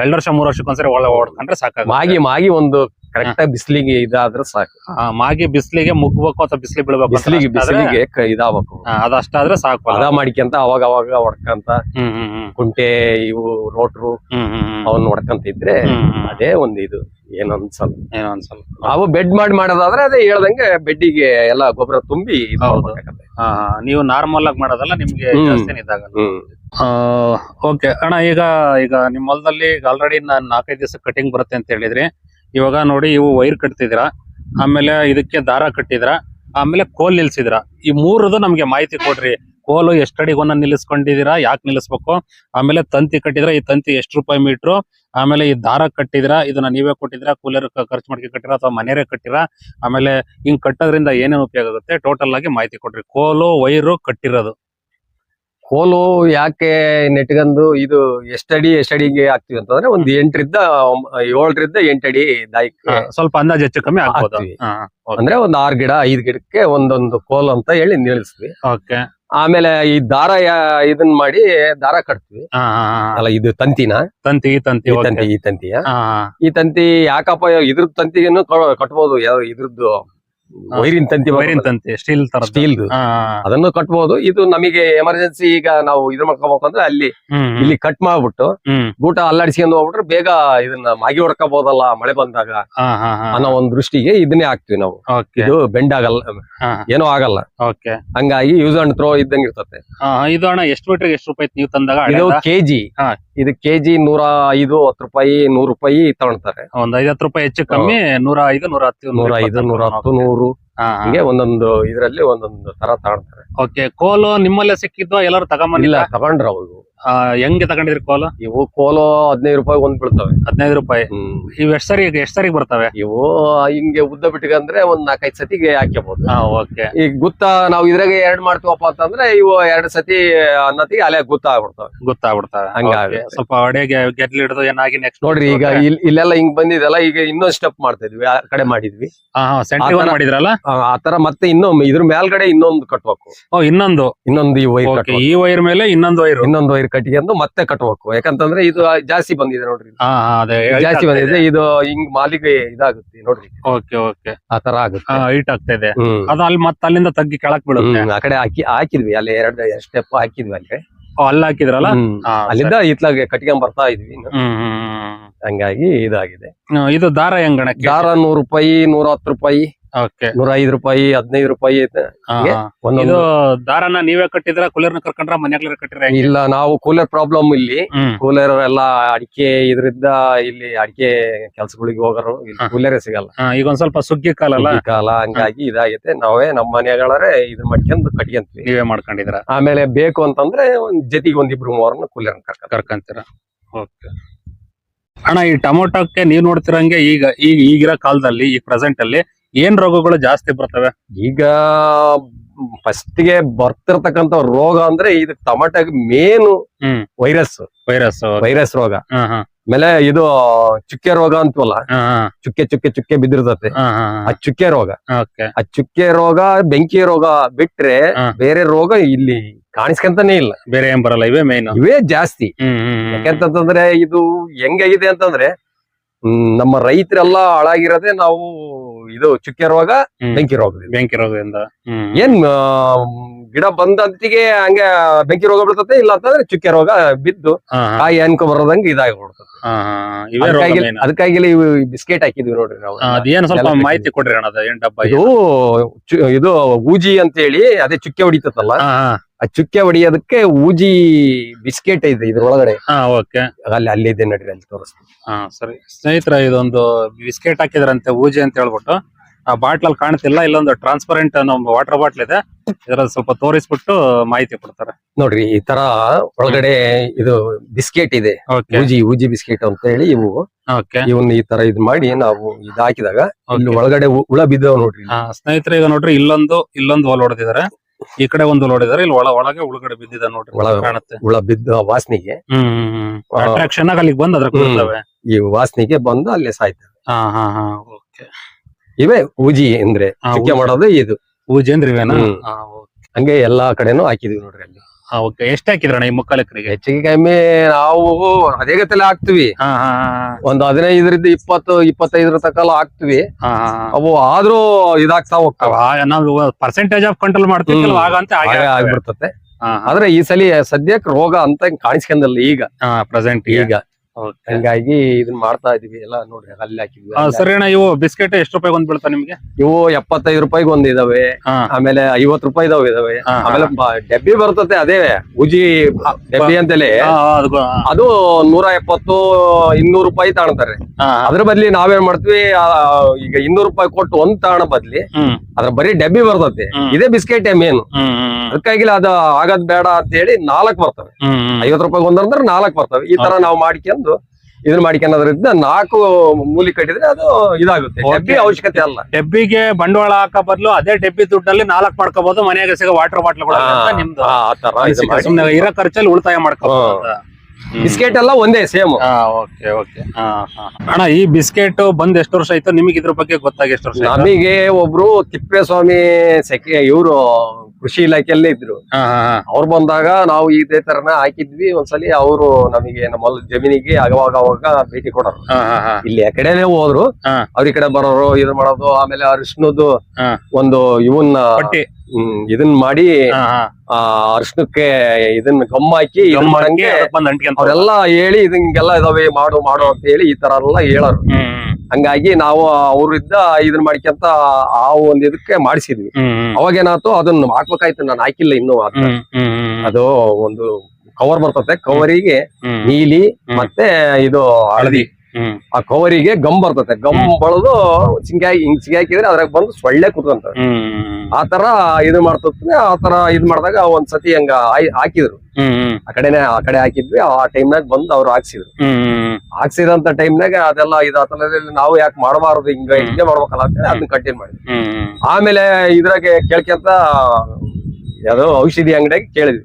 ಎರಡ್ ವರ್ಷ ಮೂರ್ ವರ್ಷಕ್ಕೊಂದ್ಸರಿ ಒಳ ಹೊಡ್ಕೊಂಡ್ರೆ ಸಾಕಾಗ ಮಾಗಿ ಮಾಗಿ ಒಂದು ಕರೆಕ್ಟ್ ಆಗಿ ಬಿಸಿಲಿಗೆ ಇದಾದ್ರೆ ಸಾಕು. ಮಾಗಿ ಬಿಸ್ಲಿಗೆ ಮುಗ್ಬೇಕು ಅಥವಾ ಬಿಸ್ಲಿ ಬೀಳ್ಬೇಕು ಅಂತ ಬಿಸಿಲಿಗೆ ಅಷ್ಟಾದ್ರೆ- ಬಿಸಿಲಿಗೆ ಕ- ಇದಾಗಬೇಕು. ಆ, ಅದಷ್ಟಾದ್ರೆ ಸಾಕು ಅದ ಮಾಡಿಕೊಂತ ಅವಾಗ ಅವಾಗ ಹೊಡ್ಕಂತ ಹ್ಮ್ ಹ್ಮ್ ಹ್ಮ್. ಕುಂಟೆ ಇವು ರೋಟ್ರು ಹ್ಮ್ ಹ್ಮ್ ಹ್ಮ್. ಅವನ್ನ ಹೊಡ್ಕಂತ ಇದ್ರೆ ಹ್ಮ್ ಹ್ಮ್. ಅದೇ ಒಂದ್ ಇದು ಏನು ಅನ್ಸಲ್ಲ ಏನೋ ನಾವು ಬೆಡ್ ಮಾಡಿ ಮಾಡೋದಾದ್ರೆ ಅದೇ ಹೇಳ್ದಂಗೆ ಬೆಡ್ಡಿಗೆ ಎಲ್ಲ ಗೊಬ್ಬರ ತುಂಬಿ ಇದ್ ಹೌದು. ಮಾಡ್ಬೇಕಾಗತ್ತೆ. ಆ, ನೀವು ನಾರ್ಮಲ್ ಆಗಿ ಮಾಡೋದಲ್ಲ ನಿಮ್ಗೆ ಹ್ಮ್. ಜಾಸ್ತಿ ಇದಾಗಲ್ಲ. ಹ್ಮ್. ಓಕೆ ಅಣ್ಣ ಈಗ ಈಗ ನಿಮ್ಮ ಹೊಲದಲ್ಲಿ ಈಗ ಆಲ್ರೆಡಿ ನಾನು ನಾಲ್ಕೈದು ದಿವಸ ಕಟಿಂಗ್ ಬರುತ್ತೆ ಅಂತ ಹೇಳಿದ್ರಿ. ಇವಾಗ ನೋಡಿ ಇವು ವೈರ್ ಕಟ್ತಿದ್ರ ಆಮೇಲೆ ಇದಕ್ಕೆ ದಾರ ಕಟ್ಟಿದ್ರ ಆಮೇಲೆ ಕೋಲ್ ನಿಲ್ಸಿದ್ರ ಈ ಮೂರದು ನಮ್ಗೆ ಮಾಹಿತಿ ಕೊಡ್ರಿ. ಕೋಲು ಒಂದ್ ನಿಲ್ಲಿಸ್ಕೊಂಡಿದೀರಾ ಯಾಕೆ ನಿಲ್ಲಿಸ್ಬೇಕು? ಆಮೇಲೆ ತಂತಿ ಕಟ್ಟಿದ್ರ ಈ ತಂತಿ ಎಷ್ಟು ರೂಪಾಯಿ ಮೀಟ್ರು? ಆಮೇಲೆ ಈ ದಾರ ಕಟ್ಟಿದ್ರ ಇದನ್ನ ನೀವೇ ಕೊಟ್ಟಿದ್ರ ಕೂಲರ್ ಖರ್ಚು ಮಾಡ್ಕೊಂಡು ಕಟ್ಟಿರ ಅಥವಾ ಮನೆಯೇ ಕಟ್ಟಿರ ಆಮೇಲೆ ಹಿಂಗ್ ಕಟ್ಟೋದ್ರಿಂದ ಏನೇನು ಉಪಯೋಗ ಆಗುತ್ತೆ? ಟೋಟಲ್ ಆಗಿ ಮಾಹಿತಿ ಕೊಡ್ರಿ. ಕೋಲು, ವೈರು ಕಟ್ಟಿರೋದು. ಕೋಲು ಯಾಕೆ ನೆಟ್ಗಂದು ಇದು ಎಷ್ಟಡಿ ಎಷ್ಟಡಿಗೆ ಹಾಕ್ತಿವಿ ಅಂತಂದ್ರೆ ಒಂದ್ ಎಂಟರಿಂದ ಏಳರಿಂದ ಎಂಟಡಿ ದಾಯಿ ಸ್ವಲ್ಪ ಅಂದಾಜು ಹೆಚ್ಚು ಕಮ್ಮಿ ಆಗ್ಬೋದು. ಅಂದ್ರೆ ಒಂದ್ ಆರ್ ಗಿಡ ಐದ್ ಗಿಡಕ್ಕೆ ಒಂದೊಂದು ಕೋಲು ಅಂತ ಹೇಳಿ ನಿಲ್ಲಿಸ್ತೀವಿ. ಓಕೆ. ಆಮೇಲೆ ಈ ದಾರ ಇದನ್ ಮಾಡಿ ದಾರ ಕಟ್ತೀವಿ. ಅಲ್ಲ ಇದು ತಂತಿನ? ತಂತಿ ತಂತಿ ಈ ತಂತಿ ಈ ತಂತಿಯ. ಈ ತಂತಿ ಯಾಕಪ್ಪ ಇದ್ರ ತಂತಿಯನ್ನು ಕಟ್ಬಹುದು ಕಟ್ಬೋದು ಇದ್ರದ್ದು? ವೈರಿನ ತಂತಿ ವೈರಿನ ತಂತಿ ಸ್ಟೀಲ್ ತರ ಸ್ಟೀಲ್ ಅದನ್ನು ಕಟ್ಬಹುದು ಇದು ನಮಗೆ ಎಮರ್ಜೆನ್ಸಿ ಈಗ ನಾವು ಇದ್ರ ಮಾಡ್ಕೋಬೇಕು ಅಂದ್ರೆ ಅಲ್ಲಿ ಇಲ್ಲಿ ಕಟ್ ಮಾಡ್ಬಿಟ್ಟು ಊಟ ಗೂಟ ಅಲ್ಲಾಡಿಸ್ಕೊಂಡು ಹೋಗ್ಬಿಟ್ರೆ ಬೇಗ ಇದನ್ನ ಮಾಗಿ ಹೊಡ್ಕೋಬಹುದಲ್ಲ ಮಳೆ ಬಂದಾಗ ಅನ್ನೋ ಒಂದ್ ದೃಷ್ಟಿಗೆ ಇದನ್ನೇ ಹಾಕ್ತಿವಿ ನಾವು. ಇದು ಬೆಂಡ್ ಆಗಲ್ಲ ಏನೋ ಆಗಲ್ಲ. ಹಂಗಾಗಿ ಯೂಸ್ ಅಂಡ್ ಥ್ರೋ ಇದ್ದಂಗೆ ಇರ್ತದೆ ಇದು ಅಣ್ಣ ಎಷ್ಟು ಮೀಟರ್ ಎಷ್ಟು ರೂಪಾಯಿ ನೀವು ತಂದಾಗ? ಇದು? ಕೆಜಿ. ಇದು ಕೆಜಿ ನೂರ ಐದು ಹತ್ತು ರೂಪಾಯಿ ನೂರು ರೂಪಾಯಿ ತಗೊಳ್ತಾರೆ. ಒಂದ್ ಐವತ್ತು ರೂಪಾಯಿ ಹೆಚ್ಚು ಕಮ್ಮಿ ನೂರ ಐದು ನೂರ ಹತ್ತು ನೂರ ಐದು ನೂರ ಹತ್ತು ನೂರು ಹಿಂಗೆ ಒಂದೊಂದು ಇದ್ರಲ್ಲಿ ಒಂದೊಂದು ತರ ತಗೊಂಡ್ತಾರೆ ಓಕೆ ಕೋಲು ನಿಮ್ಮಲ್ಲೇ ಸಿಕ್ಕಿದ್ವಾ ಎಲ್ಲರೂ ತಗೊಂಬಂದಿಲ್ಲ ತಗೊಂಡ್ರ ಅವು ಹೆಂಗೆ ತಗೊಂಡಿದ್ರಿ ಕೋಲು? ಇವು ಕೋಲು ಹದಿನೈದು ರೂಪಾಯಿ ಒಂದ್ ಬೀಳ್ತವೆ. ಹದಿನೈದು ರೂಪಾಯಿ. ಹ್ಮ್. ಇವ್ ಎಷ್ಟ್ ಸರಿ ಎಷ್ಟ್ ಸರಿ ಬರ್ತವೆ? ಇವು ಹಿಂಗೆ ಉದ್ದ ಬಿಟ್ಟಿಗಂದ್ರೆ ಒಂದ್ ನಾಲ್ಕೈದು ಸತಿಗೆ ಹಾಕ್ಯಬಹುದು ಹಾ ಓಕೆ. ಈಗ ಗುತ್ತ ನಾವು ಇದ್ರಾಗ ಎರಡ್ ಮಾಡ್ತೀವಪ್ಪ ಅಂತಂದ್ರೆ ಇವು ಎರಡ್ ಸತಿ ಅನ್ನತಿ ಅಲ್ಲೇ ಗುತ್ತ ಆಗ್ಬಿಡ್ತವೆ. ಗೊತ್ತಾಗ್ಬಿಡ್ತವೆ ಹಂಗಾಗಿ. Okay. ಸ್ವಲ್ಪ ಅಡಿಗೆ ಗೆದ್ಲಿ ಹಿಡಿದು ಏನಾಗಿ ನೆಕ್ಸ್ಟ್ ನೋಡ್ರಿ ಈಗ ಇಲ್- ಇಲ್ಲೆಲ್ಲ ಹಿಂಗ್ ಬಂದಿದೆಲ್ಲ ಈಗ ಇನ್ನೊಂದ್ ಸ್ಟೆಪ್ ಮಾಡ್ತಾ ಇದ್ವಿ. ಆ ಕಡೆ ಮಾಡಿದ್ವಿ. ಸೆಂಟ್ರಿ ಆ ಮಾಡಿದ್ರಲ್ಲ? ಆ ಆ ತರ ಮತ್ತೆ ಇನ್ನೊಮ್ಮೆ ಇದ್ರ ಮೇಲ್ಗಡೆ ಇನ್ನೊಂದು ಕಟ್ಬೇಕು. ಓ ಇನ್ನೊಂದು. ಇನ್ನೊಂದು ಈ ವೈರ್ ಕಟ್ಬೇಕು. ಈ ವೈರ್ ಮೇಲೆ ಇನ್ನೊಂದು ವೈರ್ ಇನ್ನೊಂದು ವೈರ್ ಕಟ್ಕೊಂಡು ಮತ್ತೆ ಕಟ್ಬೇಕು. ಯಾಕಂತಂದ್ರೆ ಇದು ಜಾಸ್ತಿ ಬಂದಿದೆ ನೋಡ್ರಿ ಜಾಸ್ತಿ ಬಂದಿದೆ ಇದು. ಹಿಂಗ್ ಮಾಲಿಗೆ ಇದಾಗುತ್ತೆ ನೋಡ್ರಿ. Okay okay. ಆ ತರ ಆಗುತ್ತೆ. ಹೈಟ್ ಆಗ್ತಾ ಇದೆ. ಅದು ಅಲ್ಲಿ ಮತ್ತೆ ಅಲ್ಲಿಂದ ತಗ್ಗಿ ಕೆಳಕ್ ಬೀಳುತ್ತೆ. ಆ ಕಡೆ ಹಾಕಿ ಹಾಕಿದ್ವಿ. ಅಲ್ಲಿ ಎರಡ್ ಸ್ಟೆಪ್ ಹಾಕಿದ್ವಿ ಅಲ್ಲಿ. ಅಲ್ಲಿ ಹಾಕಿದ್ರಲ್ಲ? ಅಲ್ಲಿಂದ ಇತ್ಲಾಗ ಕಟ್ಕೊಂಡ್ ಬರ್ತಾ ಇದ್ವಿ. ಹಂಗಾಗಿ ಇದಾಗಿದೆ. ಇದು ದಾರ ಹೆಂಗಣ ದಾರ ನೂರು ರೂಪಾಯಿ ನೂರ ಹತ್ತು ರೂಪಾಯಿ. ನೂರ ಐದು ರೂಪಾಯಿ ಹದಿನೈದು ರೂಪಾಯಿ ಇದು ಒಂದೊಂದು ದಾರನ ನೀವೇ ಕಟ್ಟಿದ್ರ ಕೂಲರ್ ಕರ್ಕೊಂಡ್ರ ಮನ್ಯಾಗ್ಲರ ಕಟ್ಟಿರ ಹೆಂಗೆ? ಇಲ್ಲ ನಾವು ಕೂಲರ್ ಪ್ರಾಬ್ಲಮ್ ಇಲ್ಲಿ. ಕೂಲರ್ ಎಲ್ಲ ಅಡಿಕೆ ಇದ್ರಿಂದ ಇಲ್ಲಿ ಅಡಿಕೆ ಕೆಲ್ಸಗಳಿಗೆ ಹೋಗೋರು. ಕೂಲರೇ ಸಿಗಲ್ಲ. ಈಗ ಒಂದ್ ಸ್ವಲ್ಪ ಸುಗ್ಗಿ ಕಾಲಲ್ಲ ಈ ಕಾಲ ಹಂಗಾಗಿ ಇದಾಗೈತೆ. ನಾವೇ ನಮ್ಮ ಮನೆಗಳೇ ಇದ್ರ ಮಾಡ್ಕೊಂಡು ಕಟ್ಕೊಂತೀವಿ. ನೀವೇ ಮಾಡ್ಕೊಂಡಿದ್ರ ಆಮೇಲೆ ಬೇಕು ಅಂತಂದ್ರೆ ಒಂದ್ ಜೊತೆಗೆ ಒಂದಿಬ್ರು ಮೂವರನ್ನ ಕೂಲರ್ ಕರ್ಕ ಕರ್ಕಂತೀರ? ಓಕೆ. ಅಣ್ಣ ಈ ಟೊಮೊಟೊಕ್ಕೆ ನೀವ್ ನೋಡ್ತಿರಂಗೆ ಈಗ ಈಗ ಈಗಿರೋ ಕಾಲದಲ್ಲಿ ಈ ಪ್ರೆಸೆಂಟ್ ಅಲ್ಲಿ ಏನ್ ರೋಗಗಳು ಜಾಸ್ತಿ ಬರ್ತವೆ? ಈಗ ಫಸ್ಟ್ಗೆ ಬರ್ತಿರ್ತಕ್ಕಂತ ರೋಗ ಅಂದ್ರೆ ಇದು tomato main virus. Virus virus ರೋಗ. ಆಮೇಲೆ ಇದು ಚುಕ್ಕೆ ರೋಗ ಅಂತವಲ್ಲ? ಚುಕ್ಕೆ ಚುಕ್ಕೆ ಚುಕ್ಕೆ ಬಿದ್ದಿರ್ತತೆ. ಆ ಚುಕ್ಕೆ ರೋಗ. ಆ ಚುಕ್ಕೆ ರೋಗ ಬೆಂಕಿ ರೋಗ ಬಿಟ್ರೆ ಬೇರೆ ರೋಗ ಇಲ್ಲಿ ಕಾಣಿಸ್ಕೊಂತಾನೆ ಇಲ್ಲ. ಬೇರೆ ಏನ್ ಬರಲ್ಲ ಇವೇ ಮೇನ್ ಇವೇ ಜಾಸ್ತಿ. ಯಾಕೆಂತಂದ್ರೆ ಇದು ಹೆಂಗಾಗಿದೆ ಅಂತಂದ್ರೆ ನಮ್ಮ ರೈತರೆಲ್ಲ ಹಾಳಾಗಿರೋದೇ ನಾವು ಇದು ಚುಕ್ಕೆ ರೋಗ ಬೆಂಕಿ ರೋಗ ಬೆಂಕಿ ರೋಗದಿಂದ ಏನ್ ಗಿಡ ಬಂದಂತಿಗೆ ಹಂಗೆ ಬೆಂಕಿ ರೋಗ ಬಿಡ್ತತೆ ಇಲ್ಲ ಅಂತಂದ್ರೆ ಚುಕ್ಕೆ ರೋಗ ಬಿದ್ದು ಕಾಯಿ ಅನ್ಕೊ ಬರೋದಂಗ ಇದಾಗಿ ಬಿಡ್ತದೆ. ಅದಕ್ಕಾಗಿ ಇವು ಬಿಸ್ಕೆಟ್ ಹಾಕಿದ್ವಿ ನೋಡ್ರಿ ನಾವು. ಅದೇನ್ ಸ್ವಲ್ಪ ಮಾಹಿತಿ ಕೊಡ್ರಿ ಅಣ್ಣ ಇದು ಇದು ಊಜಿ ಅಂತ ಹೇಳಿ ಅದೇ ಚುಕ್ಕೆ ಹೊಡಿತತ್ತಲ್ಲ ಹಾ. ಆ ಚುಕ್ಕೆ ಹೊಡಿಯೋದಕ್ಕೆ ಊಜಿ ಬಿಸ್ಕೆಟ್ ಇದೆ ಇದ್ರೊಳಗಡೆ. ಹಾ ಓಕೆ. ಅಲ್ಲಿ ಅಲ್ಲಿದೆ ನಡ್ರಿ ಅಲ್ಲಿ ತೋರಿಸ್ತೀನಿ. ಹಾ ಸರಿ. ಸ್ನೇಹಿತರ ಇದೊಂದು ಬಿಸ್ಕೆಟ್ ಹಾಕಿದ್ರಂತೆ ಊಜಿ ಅಂತ ಹೇಳ್ಬಿಟ್ಟು. ಆ ಬಾಟ್ಲ್ ಅಲ್ಲಿ ಕಾಣ್ತಿಲ್ಲ ಇಲ್ಲೊಂದು ಟ್ರಾನ್ಸ್ಪರೆಂಟ್ ನಮ್ಮ ವಾಟರ್ ಬಾಟ್ಲ್ ಇದೆ. ಇದರಲ್ಲಿ ಸ್ವಲ್ಪ ತೋರಿಸ್ಬಿಟ್ಟು ಮಾಹಿತಿ ಕೊಡ್ತಾರೆ. ನೋಡ್ರಿ ಈ ತರ ಒಳಗಡೆ ಇದು ಬಿಸ್ಕೆಟ್ ಇದೆ. ಓಕೆ. ಊಜಿ ಊಜಿ ಬಿಸ್ಕೆಟ್ ಅಂತ ಹೇಳಿ ಇವು. ಓಕೆ. ಇವನ್ನ ಈ ತರ ಇದ್ ಮಾಡಿ ನಾವು ಇದ್ ಹಾಕಿದಾಗ ಇಲ್ಲಿ ಒಳಗಡೆ ಹು- ಹುಳ ಬಿದ್ದವ್ ನೋಡ್ರಿ ಸ್ನೇಹಿತರೆ ಈಗ ನೋಡ್ರಿ ಇಲ್ಲೊಂದು ಇಲ್ಲೊಂದು ಹೊಲ ಹೊಡೆದಿದ್ದಾರೆ. ಈ ಕಡೆ ಒಂದು ನೋಡಿದ್ರೆ ಇಲ್ಲಿ ಒಳ ಒಳಗೆ ಒಳಗಡೆ ಬಿದ್ದಿದೆ ನೋಡ್ರಿ. ಕಾಣುತ್ತೆ. ಹುಳ ಬಿದ್ದ ವಾಸನೆಗೆ. ಹ್ಮ್ ಹ್ಮ್ ಅಟ್ರಾಕ್ಷನ್ ಆಗಿ ಅಲ್ಲಿಗೆ ಬಂದ್ ಅದ್ರ. ಈ ವಾಸನಿಗೆ ಬಂದು ಅಲ್ಲಿ ಸಾಯ್ತವೆ. ಹಾ ಹಾ ಹಾ ಓಕೆ. ಇವೇ ಊಜಿ ಅಂದ್ರೆ ಹಾ, ಚುಕ್ಕೆ. ಮಾಡೋದು ಇದು. ಊಜಿ ಅಂದ್ರೆ ಇವೇನಾ? ಹ್ಮ್. ಹಂಗೆ ಎಲ್ಲಾ ಕಡೆನೂ ಹಾಕಿದೀವಿ ನೋಡ್ರಿ ಅಲ್ಲಿ. ಓಕೆ. ಎಷ್ಟ್ ಹಾಕಿದ್ರಣ್ಣ ಈ ಮುಕ್ಕಾಲು ಎಕರೆಗೆ ಹೆಚ್ಚಿಗೆ ಕಮ್ಮಿ ನಾವು ಅದೇ ಗತಿಯಲ್ಲಿ ಹಾಕ್ತಿವಿ. ಹಾ ಹಾ ಒಂದ್ ಹದಿನೈದರಿಂದ ಇಪ್ಪತ್ತು ಇಪ್ಪತ್ತೈದರ ತಕ್ಕ ಹಾಕ್ತಿವಿ. ಹಾ ಅವು ಆದ್ರೂ ಇದಾಗ್ತಾ ಹೋಗ್ತಾವ. ನಾವು ಪರ್ಸೆಂಟೇಜ್ ಆಫ್ ಕಂಟ್ರೋಲ್ ಮಾಡ್ತೀವಿ. ಆಗ್ಬಿಡ್ತತೆ. ಆದ್ರೆ ಈ ಸಲ ಸದ್ಯಕ್ಕೆ ರೋಗ ಅಂತ ಕಾಣಿಸ್ಕೊಂಡಲ್ಲ ಈಗ. ಹಾ ಪ್ರೆಸೆಂಟ್ ಈಗ. ಹಂಗಾಗಿ ಇದನ್ನ ಮಾಡ್ತಾ ಇದೀವಿ ಎಲ್ಲ ನೋಡ್ರಿ ಅಲ್ಲಿ ಹಾಕಿದ್ವಿ ಸರಿ ಅಣ್ಣ ಇವು ಬಿಸ್ಕೆಟ್ ಎಷ್ಟು ರೂಪಾಯಿ ಒಂದ್ ಬೀಳ್ತಾ ನಿಮ್ಗೆ? ಇವು ಎಪ್ಪತ್ತೈದು ರೂಪಾಯಿಗೆ ಒಂದ್ ಇದಾವೆ. ಆಮೇಲೆ ಐವತ್ ರೂಪಾಯಿ ಇದಾವೆ. ಆಮೇಲೆ ಡಬ್ಬಿ ಬರ್ತತೆ ಅದೇ ಉಜಿ ಡಬ್ಬಿ ಅಂತೇಳಿ. ಅದು ನೂರ ಎಪ್ಪತ್ತು ಇನ್ನೂರು ರೂಪಾಯಿ ತಾಣ್ತಾರೆ. ಅದ್ರ ಬದ್ಲಿ ನಾವೇನ್ ಮಾಡ್ತೀವಿ ಈಗ ಇನ್ನೂರು ರೂಪಾಯಿ ಕೊಟ್ಟು ಒಂದ್ ತಾಣ ಬದ್ಲಿ ಅದ್ರ ಬರೀ ಡಬ್ಬಿ ಬರ್ತತೆ. ಇದೇ ಬಿಸ್ಕೆಟ್ ಮೇನ್ ಅದಕ್ಕಾಗಿಲ್ಲ ಅದ ಆಗದ್ ಬೇಡ ಅಂತ ಹೇಳಿ ನಾಲ್ಕ್ ಬರ್ತವೆ. ಐವತ್ ರೂಪಾಯಿ ಒಂದಂದ್ರೆ ನಾಲ್ಕ್ ಬರ್ತವೆ. ಈ ತರ ನಾವು ಮಾಡ್ಕೊಂಡು ಇದನ್ನ ಮಾಡ್ಕೊಂಡ್ರಿಂದ ನಾಲ್ಕು ಮೂಲಿ ಕಟ್ಟಿದ್ರೆ ಅದು ಇದಾಗುತ್ತೆ. ಡಬ್ಬಿ ಅವಶ್ಯಕತೆ ಅಲ್ಲ. ಡಬ್ಬಿಗೆ ಬಂಡವಾಳ ಹಾಕ ಬದಲು ಅದೇ ಡಬ್ಬಿ ದುಡ್ಡಲ್ಲಿ ನಾಲ್ಕು ಮಾಡ್ಕೋಬಹುದು ಮನೆಯಾಗ ಸಿಗೋ ವಾಟರ್ ಬಾಟ್ಲ್ ನಿಮ್ದು. ಇರೋ ಖರ್ಚಲ್ಲಿ ಉಳಿತಾಯ ಮಾಡ್ಕೋಬಹುದು. ಬಿಸ್ಕೆಟ್ ಎಲ್ಲ ಒಂದೇ ಸೇಮ್ ಓಕೆ ಓಕೆ ಅಣ್ಣ ಈ ಬಿಸ್ಕೆಟ್ ಬಂದ್ ಎಷ್ಟು ವರ್ಷ ಆಯ್ತು? ನಿಮಗೆ ಇದ್ರ ಬಗ್ಗೆ ಗೊತ್ತಾಗ ಎಷ್ಟು ವರ್ಷ? ನಮಗೆ ಒಬ್ರು ತಿಪ್ಪೇಸ್ವಾಮಿ ಸೆಕೆ ಇವರು ಕೃಷಿ ಇಲಾಖೆಯಲ್ಲೇ ಇದ್ರು. ಹಾ ಅವ್ರು ಬಂದಾಗ ನಾವು ಇದೇ ತರನ ಹಾಕಿದ್ವಿ. ಒಂದ್ಸಲಿ ಅವರು ನಮಗೆ ನಮ್ಮ ಹೊಲದ ಜಮೀನಿಗೆ ಅವಾಗ ಅವಾಗ ಭೇಟಿ ಕೊಡೋರು. ಹಾ ಹಾ ಹಾ. ಇಲ್ಲಿ ಆ ಕಡೆನೆ ಹೋದ್ರು. ಹಾ. ಅವ್ರ ಈ ಕಡೆ ಬರೋರು ಇದು ಮಾಡೋದು ಆಮೇಲೆ ಅರಿಶಿನದ್ದು ಹಾ. ಒಂದು ಇವನ್ನ ಪಟ್ಟಿ. ಹ್ಮ್, ಇದನ್ ಮಾಡಿ ಹಾ ಹಾ. ಆ ಅರಿಶಿನಕ್ಕೆ ಇದನ್ನ ಗಮ್ ಹಾಕಿ ಇದನ್ ಗಮ್ ಹಾಕಿ ಮಾಡಂಗೆ ಅದಕ್ ಬಂದ್ ಅಂಟ್ಕೊಂತ ಅವರೆಲ್ಲ ಹೇಳಿ ಇದಂಗೆಲ್ಲ ಇದಾವೆ ಮಾಡು ಮಾಡು ಅಂತ ಹೇಳಿ ಈ ತರ ಎಲ್ಲ ಹೇಳೋರು. ಹ್ಮ್. ಹಂಗಾಗಿ ನಾವು ಅವ್ರಿದ್ದ ಇದನ್ ಮಾಡ್ಕೊಂತ ಆ ಒಂದ್ ಇದಕ್ಕೆ ಮಾಡಿಸಿದ್ವಿ. ಅವಾಗ ಏನಾಯ್ತು ಅದನ್ನ ಹಾಕ್ಬೇಕಾಯ್ತು ನಾನು ಹಾಕಿಲ್ಲ ಇನ್ನು ಅದು ಒಂದು ಕವರ್ ಬರ್ತತೆ. ಕವರಿಗೆ ನೀಲಿ ಮತ್ತೆ ಇದು ಹಳದಿ. ಆ ಕವರಿಗೆ ಗಮ್ ಬರ್ತತೆ. ಗಮ್ ಬಳದು ಸಿಂಗಾಯಿ ಹಿಂಗ್ ಸಿಂಗಿ ಹಾಕಿದ್ರೆ ಅದ್ರಾಗ ಬಂದು ಸೊಳ್ಳೆ ಕುತ್ಕೊಂತವೆ. ಆತರ ಆ ತರ ಇದು ಮಾಡ್ತದೆ. ಆ ತರ ಇದ್ ಮಾಡಿದಾಗ ಒಂದ್ ಸತಿ ಹಂಗ ಹಾಕಿದ್ರು. ಆ ಕಡೆನೆ ಆ ಕಡೆ ಹಾಕಿದ್ವಿ. ಆ ಟೈಮ್ನಾಗ ಬಂದು ಅವ್ರು ಹಾಕ್ಸಿದ್ರು. ಹಾಕ್ಸಿದಂತ ಟೈಮ್ನಾಗ ಅದೆಲ್ಲ ಇದಾತಲ್ಲ ನಾವು ಯಾಕೆ ಮಾಡಬಾರದು ಹಿಂಗ ಹಿಂಗೆ ಮಾಡ್ಬೇಕಲ್ಲ ಅಂತ ಅದನ್ನ ಕಂಟಿನ್ಯೂ ಮಾಡಿದ್ವಿ. ಆಮೇಲೆ ಇದ್ರಾಗೆ ಕೇಳ್ಕೊಂತ ಯಾವ್ದೋ ಔಷಧಿ ಅಂಗಡಿಯಾಗ ಕೇಳಿದ್ವಿ.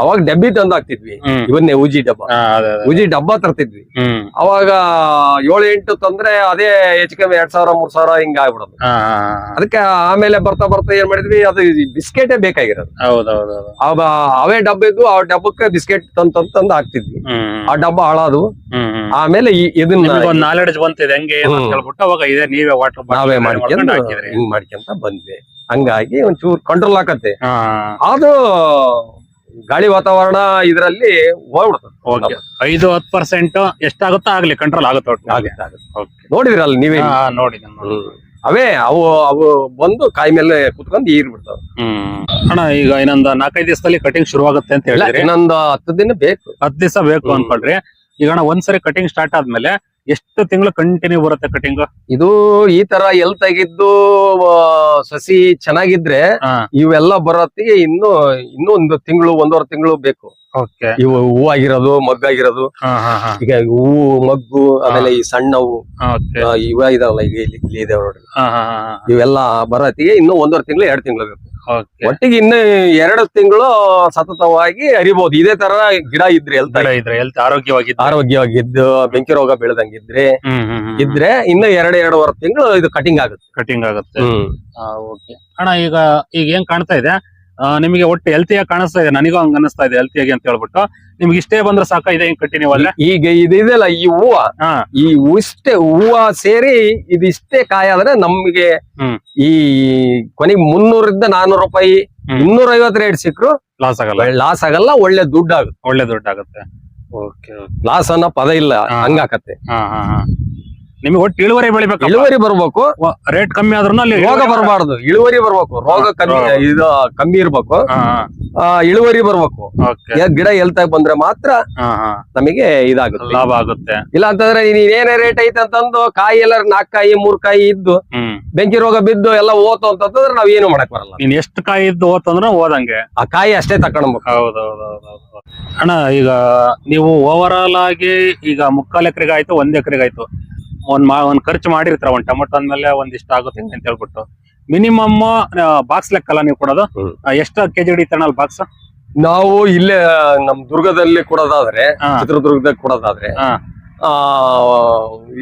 ಅವಾಗ ಡಬ್ಬಿ ತಂದಾಕ್ತಿದ್ವಿ. ಇವನ್ನೇ ಉಜಿ ಡಬ್ಬ. ಉಜಿ ಡಬ್ಬ ತರ್ತಿದ್ವಿ. ಅವಾಗ ಏಳು ಎಂಟು ತಂದ್ರೆ ಅದೇ ಹೆಚ್ಚು ಕಮ್ಮಿ ಎರಡ್ ಸಾವಿರ ಮೂರ್ ಸಾವಿರ ಹಿಂಗ ಆಗ್ಬಿಡೋದು. ಅದಕ್ಕೆ ಆಮೇಲೆ ಬರ್ತಾ ಬರ್ತಾ ಏನ್ ಮಾಡಿದ್ವಿ ಅದು ಬಿಸ್ಕೆಟೇ ಬೇಕಾಗಿರೋದು. ಅವ ಅವೇ ಡಬ್ಬ ಇದ್ವು ಆ ಡಬ್ಬಕ್ಕೆ ಬಿಸ್ಕೆಟ್ ತಂದ್ ತಂದ್ ತಂದು ಹಾಕ್ತಿದ್ವಿ. ಆ ಡಬ್ಬ ಹಾಳಾದು. ಹ್ಮ್ ಹ್ಮ್. ಆಮೇಲೆ ಇದನ್ನ ನಾಲೆಡ್ಜ್ ಬಂತಿದೆ ಹಂಗೆ. ಹೇಳ್ಬಿಟ್ಟು ಅವಾಗ ಇದೇ ನೀವೇ ವಾಟರ್ ನಾವೇ ಮಾಡ್ಕೊಂಡು ಹಿಂಗ್ ಮಾಡ್ಕೊಂತ ಬಂದ್ವಿ. ಹಂಗಾಗಿ ಒಂಚೂರು ಕಂಟ್ರೋಲ್ ಹಾಕತ್ತೆ. ಅದು ಗಾಳಿ ವಾತಾವರಣ ಇದರಲ್ಲಿ ಹೋಗ್ಬಿಡ್ತದೆ ಐದು ಹತ್ತು ಪರ್ಸೆಂಟ್ ಎಷ್ಟಾಗುತ್ತೋ ಆಗ್ಲಿ ಕಂಟ್ರೋಲ್ ಆಗುತ್ತೆ. ಆಗುತ್ತೆ. ನೋಡಿದ್ರಲ್ಲ ನೀವೇ? ನೋಡಿದ ನೋಡಿದ್ದೀನಿ. ಅವೇ ಅವು ಅವು ಬಂದು ಕಾಯಿ ಮೇಲೆ ಕುತ್ಕೊಂಡು ಈರ್ ಬಿಡ್ತಾವ. ಹ್ಮ್. ಅಣ್ಣ ಈಗ ಇನ್ನೊಂದು ನಾಲ್ಕೈದು ದಿವಸದಲ್ಲಿ ಕಟಿಂಗ್ ಶುರು ಆಗುತ್ತೆ ಅಂತ ಹೇಳಿ ಇನ್ನೊಂದು ಹತ್ತು ದಿನ ಬೇಕು. ಹತ್ತು ದಿವಸ ಬೇಕು. ಅನ್ಕೊಳ್ರಿ. ಈಗ ಅಣ್ಣ ಒಂದ್ಸರಿ ಕಟಿಂಗ್ ಸ್ಟಾರ್ಟ್ ಆದ್ಮೇಲೆ ಎಷ್ಟು ತಿಂಗಳು ಕಂಟಿನ್ಯೂ ಬರುತ್ತೆ ಕಟಿಂಗ್ ಇದು ಈ ತರ ಎಲ್ ತೆಗಿದ್ದು ಸಸಿ ಚೆನ್ನಾಗಿದ್ರೆ ಇವೆಲ್ಲ ಬರೋತ್ತಿಗೆ ಇನ್ನು ಇನ್ನೂ ಒಂದು ತಿಂಗಳು ಒಂದೂವರೆ ತಿಂಗಳು ಬೇಕು. ಇವು ಹೂವಾಗಿರೋದು ಮಗ್ಗಾಗಿರೋದು ಈಗ ಹೂವು ಮಗ್ಗು ಆಮೇಲೆ ಈ ಸಣ್ಣವು ಓಕೆ ಇವೆ ಇದಾವಲ್ಲ ಈಗ ಇಲ್ಲಿ ಇದೆ ಹಾ. ಇವೆಲ್ಲ ಬರೋತ್ತಿಗೆ ಇನ್ನು ಒಂದೂವರೆ ತಿಂಗಳು ಎರಡು ತಿಂಗಳು ಬೇಕು. ಒಟ್ಟಿಗೆ ಇನ್ನು ಎರಡು ತಿಂಗಳು ಸತತವಾಗಿ ಅರಿಬಹುದು ಇದೇ ತರ ಗಿಡ ಇದ್ರೆ ಎಲ್ತ ಇದ್ರೆ ಹೆಲ್ತ್ ಆರೋಗ್ಯವಾಗಿದ್ದು ಆರೋಗ್ಯವಾಗಿದ್ದು ಬೆಂಕಿ ರೋಗ ಬೆಳೆದಂಗಿದ್ರೆ ಇದ್ರೆ ಇನ್ನು ಎರಡು ಎರಡೂವರೆ ತಿಂಗಳು ಇದು ಕಟಿಂಗ್ ಆಗುತ್ತೆ. ಕಟಿಂಗ್ ಆಗುತ್ತೆ. ಹ್ಮ್. ಅಣ್ಣ ಈಗ ಈಗ ಏನ್ ಕಾಣ್ತಾ ಇದೆ? ನಿಮಗೆ ಒಟ್ಟು ಹೆಲ್ತಿಯಾಗಿ ಕಾಣಿಸ್ತಾ ಇದೆ. ನನಗೂ ಹಂಗ ಅನಿಸ್ತಾ ಇದೆ ಹೆಲ್ತಿಯಾಗಿ ಅಂತ ಹೇಳ್ಬಿಟ್ಟು. ನಿಮ್ಗೆ ಇಷ್ಟೇ ಬಂದ್ರೆ ಸಾಕ? ಇದೆ ಹಿಂಗ್ ಕಟ್ಟಿ ಅಲ್ಲೇ ಈಗ ಇದೆಯಲ್ಲ ಈ ಹೂವ. ಹಾ. ಈ ಇಷ್ಟೇ ಹೂವ ಸೇರಿ ಇದಿಷ್ಟೇ ಕಾಯಾದ್ರೆ ನಮ್ಗೆ ಈ ಕೊನೆಗೆ ಮುನ್ನೂರಿಂದ ನಾನೂರು ರೂಪಾಯಿ. ಇನ್ನೂರ ಐವತ್ತು ರೇಟ್ ಸಿಕ್ಕರು ಲಾಸ್ ಆಗಲ್ಲ. ಲಾಸ್ ಆಗಲ್ಲ ಒಳ್ಳೆ ದುಡ್ಡು ಆಗುತ್ತೆ ಒಳ್ಳೆ ದುಡ್ಡು ಆಗುತ್ತೆ ಓಕೆ. ಲಾಸ್ ಅನ್ನೋ ಪದ ಇಲ್ಲ. ಹಂಗಾಕತ್ತೆ. ನಿಮಗೆ ಒಟ್ಟು ಇಳುವರಿ ಬೆಳಿಬೇಕು ಇಳುವರಿ ಬರ್ಬೇಕು. ರೇಟ್ ಕಮ್ಮಿ ಆದ್ರೂ ಅಲ್ಲಿ ರೋಗ ಬರಬಾರ್ದು. ಇಳುವರಿ ಬರ್ಬೇಕು. ರೋಗ ಕಮ್ಮಿ. ಇದು ಕಮ್ಮಿ ಇರ್ಬೇಕು. ಆ, ಇಳುವರಿ ಬರ್ಬೇಕು. ಗಿಡ ಎಲ್ತಾಗ ಬಂದ್ರೆ ಮಾತ್ರ ನಮಗೆ ಇದಾಗುತ್ತೆ. ಲಾಭ ಆಗುತ್ತೆ. ಇಲ್ಲ ಅಂತಂದ್ರೆ ಏನೇ ರೇಟ್ ಐತೆ ಅಂತಂದು ಕಾಯಿ ಎಲ್ಲ ನಾಲ್ಕು ಕಾಯಿ ಮೂರ್ ಕಾಯಿ ಇದ್ದು ಬೆಂಕಿ ರೋಗ ಬಿದ್ದು ಎಲ್ಲ ಓತು ಅಂತಂದ್ರೆ ನಾವ್ ಏನು ಮಾಡಕ್ ಬರಲ್ಲ. ನೀನ್ ಎಷ್ಟು ಕಾಯಿ ಇದ್ದು ಓತಂದ್ರೆ ಓದಂಗೆ ಆ ಕಾಯಿ ಅಷ್ಟೇ ತಕೊಂಡ್ಬೇಕು ಹೌದೌದು ಅಣ್ಣ ಈಗ ನೀವು ಓವರ್ ಆಲ್ ಆಗಿ ಈಗ ಮುಕ್ಕಾಲ್ ಎಕರೆಗಾಯ್ತು ಒಂದ್ ಎಕರೆಗೆ ಆಯ್ತು ಒಂದ್ ಮಾ ಒಂದ್ ಖರ್ಚು ಮಾಡಿರ್ತಾರ ಒಂದ್ ಟೊಮೊಟೊ ಅಂದ್ಮೇಲೆ ಒಂದಿಷ್ಟ ಆಗುತ್ತೆ ಅಂತ ಹೇಳ್ಬಿಟ್ಟು. ಮಿನಿಮಮ್ ಬಾಕ್ಸ್ ಲೆಕ್ಕಲ್ಲ ನೀವು ಕೊಡೋದು? ಎಷ್ಟು ಕೆಜಿ ಹಿಡಿತಾನಲ್ ಬಾಕ್ಸ್ ನಾವು ಇಲ್ಲೇ ನಮ್ ದುರ್ಗದಲ್ಲಿ ಕೊಡೋದಾದ್ರೆ. ಚಿತ್ರದುರ್ಗದಲ್ಲಿ ಕೊಡೋದಾದ್ರೆ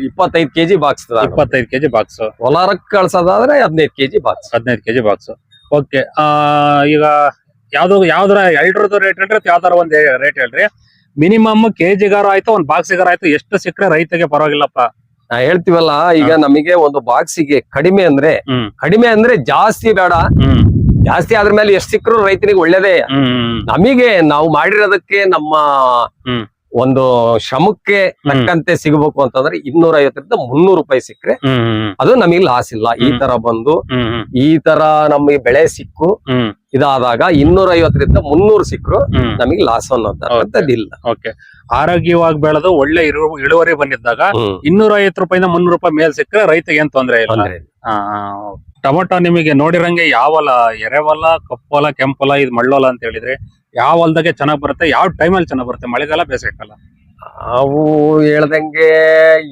ಇಪ್ಪತ್ತೈದು ಕೆಜಿ ಬಾಕ್ಸ್ ಇಪ್ಪತ್ತೈದು ಕೆಜಿ ಬಾಕ್ಸ್ ಹೊಲಾರಕ್ ಕಳ್ಸೋದಾದ್ರೆ ಹದಿನೈದು ಕೆಜಿ ಬಾಕ್ಸ್ ಹದಿನೈದು ಕೆಜಿ ಬಾಕ್ಸ್ ಓಕೆ ಈಗ ಯಾವ್ದು ಯಾವ್ದಾರ ಎರಡರದ್ದು ರೇಟ್ ಹೇಳ್ರಿ ಯಾವ್ದಾರ ಒಂದ್ ರೇಟ್ ಹೇಳ್ರಿ? ಮಿನಿಮಮ್ ಕೆಜಿಗಾರ ಆಯ್ತು ಒಂದ್ ಬಾಕ್ಸಿಗಾರ ಆಯ್ತು ಎಷ್ಟು ಸಿಕ್ಕರೆ ರೈತಗೆ ಪರವಾಗಿಲ್ಲಪ್ಪ. ನಾ ಹೇಳ್ತೀವಲ್ಲ ಈಗ ನಮಗೆ ಒಂದು ಬಾಕ್ಸಿಗೆ ಕಡಿಮೆ ಅಂದ್ರೆ ಕಡಿಮೆ ಅಂದ್ರೆ ಜಾಸ್ತಿ ಬೇಡ. ಜಾಸ್ತಿ ಆದ್ರ ಮೇಲೆ ಎಷ್ಟು ಸಿಕ್ಕರು ರೈತನಿಗೆ ಒಳ್ಳೇದೇ. ನಮಗೆ ನಾವು ಮಾಡಿರೋದಕ್ಕೆ ನಮ್ಮ. ಒಂದು ಶ್ರಮಕ್ಕೆ ತಕ್ಕಂತೆ ಸಿಗಬೇಕು ಅಂತಂದ್ರೆ ಇನ್ನೂರ ಐವತ್ತರಿಂದ ಮುನ್ನೂರು ರೂಪಾಯಿ ಸಿಕ್ಕರೆ ಅದು ನಮಗೆ ಲಾಸ್ ಇಲ್ಲ. ಈ ತರ ಬಂದು ಈ ತರ ನಮಗೆ ಬೆಳೆ ಸಿಕ್ಕು ಇದಾದಾಗ ಇನ್ನೂರ ಐವತ್ತರಿಂದ ಮುನ್ನೂರು ಸಿಕ್ಕರು ನಮಗೆ ಲಾಸ್ ಅನ್ನೋದಿಲ್ಲ ಓಕೆ ಆರೋಗ್ಯವಾಗಿ ಬೆಳೆದು ಒಳ್ಳೆ ಇಳುವರಿ ಬಂದಿದ್ದಾಗ ಇನ್ನೂರ ಐವತ್ತು ರೂಪಾಯಿಂದ ಮುನ್ನೂರು ರೂಪಾಯಿ ಮೇಲ್ ಸಿಕ್ಕರೆ ರೈತಗೆ ಏನ್ ತೊಂದ್ರೆ ಇಲ್ಲ? ಟೊಮೊಟೊ ನಿಮಗೆ ನೋಡಿರಂಗೆ ಯಾವ ಹೊಲ ಕಪ್ಪಲ ಕೆಂಪೊಲ ಇದು ಮಳ್ಳೋಲ ಅಂತ ಹೇಳಿದ್ರೆ ಯಾವ ಹೊಲದಾಗೆ ಚೆನ್ನಾಗ್ ಬರುತ್ತೆ ಯಾವ ಟೈಮಲ್ಲಿ ಚೆನ್ನಾಗ್ ಬರುತ್ತೆ ಮಳೆಗಾಲ ಬೇಸಿಗೆಕಾಲ? ನಾವು ಹೇಳ್ದಂಗೆ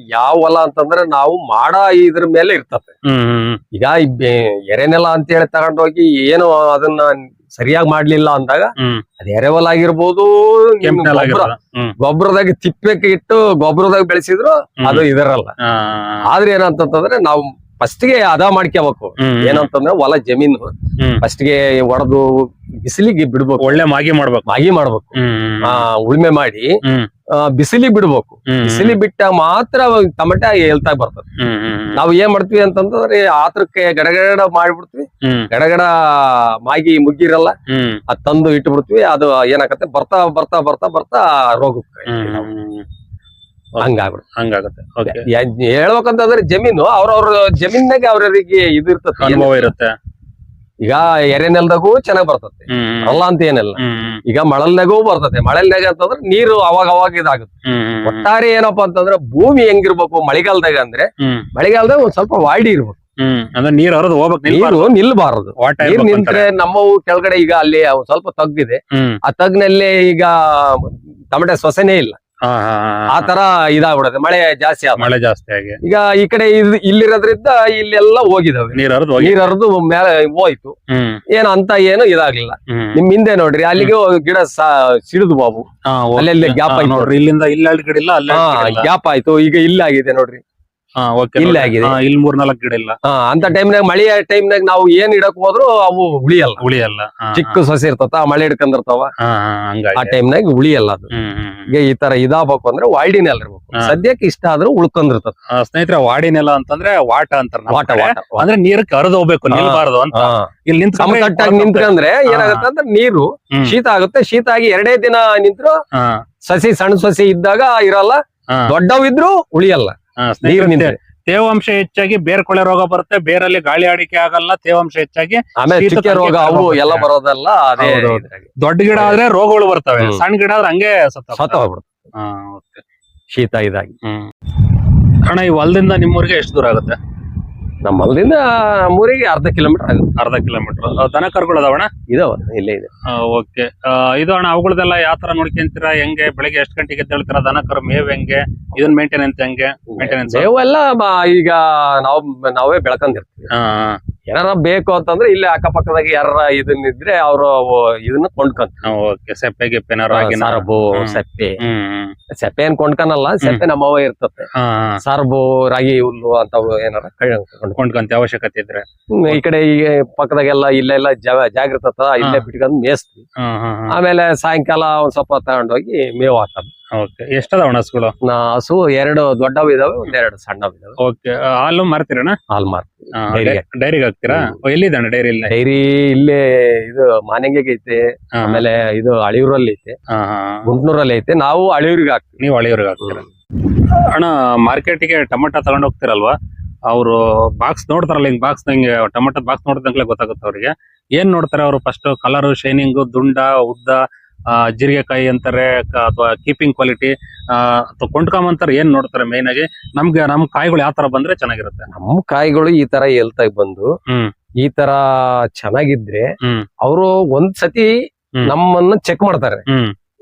ಯಾವ ಹೊಲ ಅಂತಂದ್ರೆ ನಾವು ಮಾಡ ಇದ್ರ ಮೇಲೆ ಇರ್ತದೆ ಈಗ ಎರೆನೆಲ ಅಂತ ಹೇಳಿ ತಗೊಂಡೋಗಿ ಏನು ಅದನ್ನ ಸರಿಯಾಗಿ ಮಾಡ್ಲಿಲ್ಲ ಅಂದಾಗ ಅದ್ ಎರೆಹೊಲ ಆಗಿರ್ಬೋದು ಗೊಬ್ಬರದಾಗ ತಿಪ್ಪೆಕ್ ಇಟ್ಟು ಗೊಬ್ಬರದಾಗ ಬೆಳೆಸಿದ್ರು ಅದು ಇದರಲ್ಲ. ಆದ್ರೆ ಏನಂತಂದ್ರೆ ನಾವು ಫಸ್ಟ್ಗೆ ಅದ ಮಾಡ್ಕೋಬೇಕು. ಏನಂತಂದ್ರೆ ಹೊಲ ಜಮೀನು. ಫಸ್ಟ್ಗೆ ಹೊಡೆದು ಬಿಸಿಲಿಗೆ ಬಿಡ್ಬೇಕು. ಒಳ್ಳೆ ಮಾಗಿ ಮಾಡ್ಬೇಕು. ಮಾಗಿ ಮಾಡ್ಬೇಕು. ಆ ಉಳ್ಮೆ ಮಾಡಿ ಬಿಸಿಲಿಗೆ ಬಿಡ್ಬೇಕು. ಬಿಸಿಲಿ ಬಿಟ್ಟ ಮಾತ್ರ ಟಮಟ ಹೇಳ್ತಾ ಬರ್ತದೆ. ನಾವು ಏನ್ ಮಾಡ್ತೀವಿ ಅಂತಂದ್ರೆ ಆತ್ರಕ್ಕೆ ಗಡಗಡ ಮಾಡ್ಬಿಡ್ತೀವಿ. ಗಡಗಡ ಮಾಗಿ ಮುಗ್ಗಿರಲ್ಲ ಅದ್ ತಂದು ಇಟ್ಬಿಡ್ತೀವಿ. ಅದು ಏನಾಗತ್ತೆ? ಬರ್ತಾ ಬರ್ತಾ ಬರ್ತಾ ಬರ್ತಾ ರೋಗಕ್ಕೆ ಹ್ಮ್ ಹಂಗಾಗುತ್ತೆ. ಓಕೆ ಹೇಳ್ಬೇಕಂತಂದ್ರೆ ಜಮೀನು ಅವ್ರವ್ರ ಜಮೀನಾಗೆ ಅವ್ರವ್ರಿಗೆ ಇದು ಇರ್ತದೆ. ಅನುಭವ ಇರುತ್ತೆ. ಈಗ ಎರೆ ನೆಲದಾಗೂ ಚೆನ್ನಾಗ್ ಬರ್ತದೆ. ಅಲ್ಲ ಅಂತ ಏನಿಲ್ಲ. ಈಗ ಮಳಲ್ನಾಗೂ ಬರ್ತದೆ. ಮಳಲ್ನಾಗ ಅಂತಂದ್ರೆ ನೀರು ಅವಾಗ ಅವಾಗ ಇದಾಗುತ್ತೆ. ಒಟ್ಟಾರೆ ಏನಪ್ಪಾ ಅಂತಂದ್ರೆ ಭೂಮಿ ಹೆಂಗಿರ್ಬೇಕು ಮಳೆಗಾಲದಾಗ ಅಂದ್ರೆ ಮಳೆಗಾಲದಾಗ ಒಂದ್ ಸ್ವಲ್ಪ ವಾಡಿ ಇರ್ಬೇಕು. ಅಂದ್ರೆ ನೀರು ಹರಿದು ಹೋಗ್ಬೇಕು ನೀರು ನಿಲ್ಬಾರದು. ನೀರು ನಿಂತ್ರೆ ನಮ್ಮವು ಕೆಳಗಡೆ ಈಗ ಅಲ್ಲಿ ಸ್ವಲ್ಪ ತಗ್ಗಿದೆ. ಆ ತಗ್ನಲ್ಲಿ ಈಗ ತಮಟೆ ಸೊಸೆನೇ ಇಲ್ಲ. ಆ ತರ ಇದಾಗ್ಬಿಡುತ್ತೆ. ಮಳೆ ಜಾಸ್ತಿ ಆಗ ಮಳೆ ಜಾಸ್ತಿ ಆಗಿ. ಈಗ ಈ ಕಡೆ ಇಲ್ಲಿರೋದ್ರಿಂದ ಇಲ್ಲೆಲ್ಲ ಹೋಗಿದಾವೆ. ನೀರ್ ಹರಿದು ಹೋಗಿ. ನೀರ್ ಹರಿದು ಮೇಲೆ ಹೋಯ್ತು. ಏನು ಅಂತ ಏನು ಇದಾಗ್ಲಿಲ್ಲ. ನಿಮ್ ಹಿಂದೆ ನೋಡ್ರಿ ಅಲ್ಲಿಗೆ ಗಿಡ ಸಿಡಿದು ಬಾಬು. ಅಲ್ಲೆಲ್ಲ ಗ್ಯಾಪ್ ಆಯ್ತು. ನೋಡ್ರಿ ಇಲ್ಲಿಂದ ಇಲ್ಲಿ. ಗ್ಯಾಪ್ ಆಯ್ತು. ಈಗ ಇಲ್ಲಾಗಿದೆ ನೋಡ್ರಿ. ಇಲ್ಲೇ. ಆಗಿದೆ. ಇಲ್ಲಿ ಮೂರ್ ನಾಲ್ಕು ಗಿಡ ಇಲ್ಲ. ಹಾ ಅಂತ ಟೈಮ್ನಾಗ ಟೈಮ್ ಟೈಮ್ನಾಗ ನಾವು ಏನ್ ಇಡಕ್ ಹೋದ್ರು ಅವು ಉಳಿಯಲ್ಲ. ಉಳಿಯಲ್ಲ. ಚಿಕ್ಕ ಸಸಿ ಇರ್ತತ ಮಳೆ ಹಿಡ್ಕೊಂಡಿರ್ತಾವ ಹಾ, ಹಾ, ಹಂಗಾಗಿ. ಆ ಟೈಮ್ನಾಗ ಉಳಿಯಲ್ಲ ಅದು. ಈಗ ಈ ತರ ಇದಾಗಬೇಕು ಅಂದ್ರೆ ವಾಡಿನೆಲ್ಲ ಇರ್ಬೇಕು. ಸದ್ಯಕ್ಕೆ ಇಷ್ಟ ಆದ್ರೂ ಉಳ್ಕೊಂಡಿರ್ತದ ಸ್ನೇಹಿತರ ವಾಡಿನೆಲ್ಲ ನೆಲ ಅಂತಂದ್ರೆ ವಾಟ ಅಂತಾರ ವಾಟ. ವಾಟ. ಅಂದ್ರೆ ನೀರಕ್ಕೆ ಹರಿದು ಹೋಗ್ಬೇಕು. ನಿಲ್ಬಾರ್ದು ಅಂತ. ಇಲ್ಲಿ ನಿಂತ ಸಮತಟ್ಟಾಗಿ ಅಂದ್ರೆ ಏನಾಗುತ್ತೆ ಅಂದ್ರೆ ನೀರು ಶೀತ ಆಗುತ್ತೆ. ಶೀತ ಆಗಿ ಎರಡೇ ದಿನ ನಿಂತ್ರು ಸಸಿ ಸಣ್ಣ ಸಸಿ ಇದ್ದಾಗ ಇರಲ್ಲ. ದೊಡ್ಡವಿದ್ರು ಉಳಿಯಲ್ಲ. ನೀರು ನಿಂತ್ರೆ ತೇವಾಂಶ ಹೆಚ್ಚಾಗಿ ಬೇರ್ ಕೊಳೆ ರೋಗ ಬರುತ್ತೆ ಬೇರಲ್ಲಿ ಗಾಳಿ ಆಡಿಕೆ ಆಗಲ್ಲ ತೇವಾಂಶ ಹೆಚ್ಚಾಗಿ ಆಮೇಲೆ ಶೀತ ಚುಕ್ಕೆ ರೋಗ ಅವು. ಎಲ್ಲ ಬರೋದಲ್ಲ ಅದೇ. ಇದ್ರಾಗೆ. ದೊಡ್ಡ ಗಿಡ ಆದ್ರೆ ರೋಗಗಳು ಬರ್ತವೆ ಹ್ಮ್. ಸಣ್ಣ ಗಿಡ ಆದ್ರೆ ಹಂಗೆ ಸತ್ತ ಸತ್ತ ಹೋಗ್ಬಿಡುತ್ತೆ ಹಾ, ಓಕೆ. ಶೀತ ಇದಾಗಿ ಹ್ಮ್ ಅಣ್ಣ ಈ ಹೊಲದಿಂದ ನಿಮ್ಮೂರಿಗೆ ಎಷ್ಟು ದೂರ ಆಗುತ್ತೆ ನಮ್ಮ ಹೊಲದಿಂದ ಮೂರಿಗೆ ಅರ್ಧ ಕಿಲೋಮೀಟರ್ ಆಗುತ್ತೆ. ಅರ್ಧ ಕಿಲೋಮೀಟರ್. ದನ ಕರುಗಳು ಅದಾವಣ ಇದಾವ ಇಲ್ಲೇ ಇದೆ. ಓಕೆ. ಇದು ಅಣ್ಣ ಅವುಗಳದೆಲ್ಲ ಯಾವ ತರ ನೋಡ್ಕೊಂತೀರಾ? ಹೆಂಗೆ ಬೆಳಿಗ್ಗೆ ಎಷ್ಟು ಗಂಟೆಗೆ ಎದ್ದೇಳ್ತೀರಾ? ದನ ಕರು ಮೇವ್ ಹೆಂಗೆ? ಇದನ್ನ ಮೇಂಟೆನೆನ್ಸ್ ಹೆಂಗೆ? ಮೇಂಟೆನೆನ್ಸ್ ಮೇವೆಲ್ಲ ಈಗ ನಾವು ನಾವೇ ಬೆಳ್ಕೊಂಡಿರ್ತೀವಿ ಏನಾರ ಬೇಕು ಅಂತಂದ್ರೆ ಇಲ್ಲೇ ಅಕ್ಕಪಕ್ಕದಾಗ ಯಾರ ಇದನ್ನಿದ್ರೆ ಅವರು ಇದನ್ನ ಕೊಂಡ್ಕೊಂತ ಸೆಪ್ಪೆ ಗಿಪ್ಪೆ? ಸರಬು. ಸೆಪ್ಪೆ. ಸೆಪ್ಪೆ ಏನ್ ಕೊಂಡ್ಕನಲ್ಲ ಸೆಪ್ಪೆ ನಮ್ಮವ ಇರ್ತತೆ ಹಾ, ಹಾ. ರಾಗಿ ಹುಲ್ಲು ಅಂತ ಏನಾರ ಕೊಂಡ್ಕೊಂತ ಅವಶ್ಯಕತೆ ಇದ್ರೆ ಈ ಕಡೆ ಈ ಪಕ್ಕದಾಗೆಲ್ಲ ಇಲ್ಲೆಲ್ಲ ಜಾಗ ಜಾಗೃತ ಇಲ್ಲೇ. ಬಿಟ್ಕೊಂಡ್ ಮೇಸ್ತೀವಿ ಹ್ಮ್. ಆಮೇಲೆ ಸಾಯಂಕಾಲ ಒಂದ್ ಸ್ವಲ್ಪ ತಗೊಂಡೋಗಿ ಮೇವು ಹಾಕೋದು ಎಷ್ಟದ ಹಸುಗಳು ಹಸು ಎರಡು ದೊಡ್ಡವು ಇದಾವೆ ಒಂದೆರಡು ಸಣ್ಣವು ಇದಾವೆ ಓಕೆ ಹಾಲು ಮಾರ್ತೀರಣ್ಣ ಹಾಲು ಮಾರ್ತೀವಿ ಡೈರಿಗೆ. ಡೈರಿಗೆ ಹಾಕ್ತೀರಾ? ಎಲ್ಲಿದ್ದಾನೆ ಡೈರಿ ಇಲ್ಲ? ಡೈರಿ ಇಲ್ಲೇ ಇದು ಮಾನಂಗೆ ಐತೆ ಆಮೇಲೆ ಇದು ಅಳಿಯೂರಲ್ಲಿ ಐತೆ. ಗುಂಟ್ನೂರಲ್ಲಿ ಐತೆ. ನಾವು ಅಳಿಯೂರಿಗೆ ಹಾಕ್ತೀವಿ. ನೀವು ಅಳಿಯೂರಿಗೆ ಹಾಕ್ತೀರಾ? ಅಣ್ಣ ಮಾರ್ಕೆಟ್ಗೆ ಟೊಮೆಟೊ ತಗೊಂಡು ಹೋಗ್ತಿರಲ್ವಾ? ಅವರು ಬಾಕ್ಸ್ ನೋಡ್ತಾರಲ್ಲ ಹಿಂಗ್ ಬಾಕ್ಸ್ ಹಿಂಗೆ ಟೊಮೆಟೊ ಬಾಕ್ಸ್ ನೋಡಿದಂಗ್ಲೇ ಗೊತ್ತಾಗುತ್ತೆ ಅವ್ರಿಗೆ. ಏನ್ ನೋಡ್ತಾರೆ ಅವರು? ಫಸ್ಟ್ ಕಲರ್ ಶೈನಿಂಗ್ ದುಂಡ ಉದ್ದ ಜೀರಿಗೆಕಾಯಿ ಅಂತಾರೆ ಅಥವಾ ಕೀಪಿಂಗ್ ಕ್ವಾಲಿಟಿ ಅಥವಾ ಕೊಂಡ್ಕೊಂಬಂತಾರೆ ಏನ್ ನೋಡ್ತಾರೆ ಮೇನ್ ಆಗಿ ನಮ್ಗೆ ನಮ್ ಕಾಯಿಗಳು ಯಾವ ತರ ಬಂದ್ರೆ ಚೆನ್ನಾಗಿರುತ್ತೆ. ನಮ್ಮ ಕಾಯಿಗಳು ಈ ತರ ಎಲ್ತ ಬಂದು ಈ ತರ ಚೆನ್ನಾಗಿದ್ರೆ ಅವರು ಒಂದ್ ಸತಿ. ನಮ್ಮನ್ನ ಚೆಕ್ ಮಾಡ್ತಾರೆ.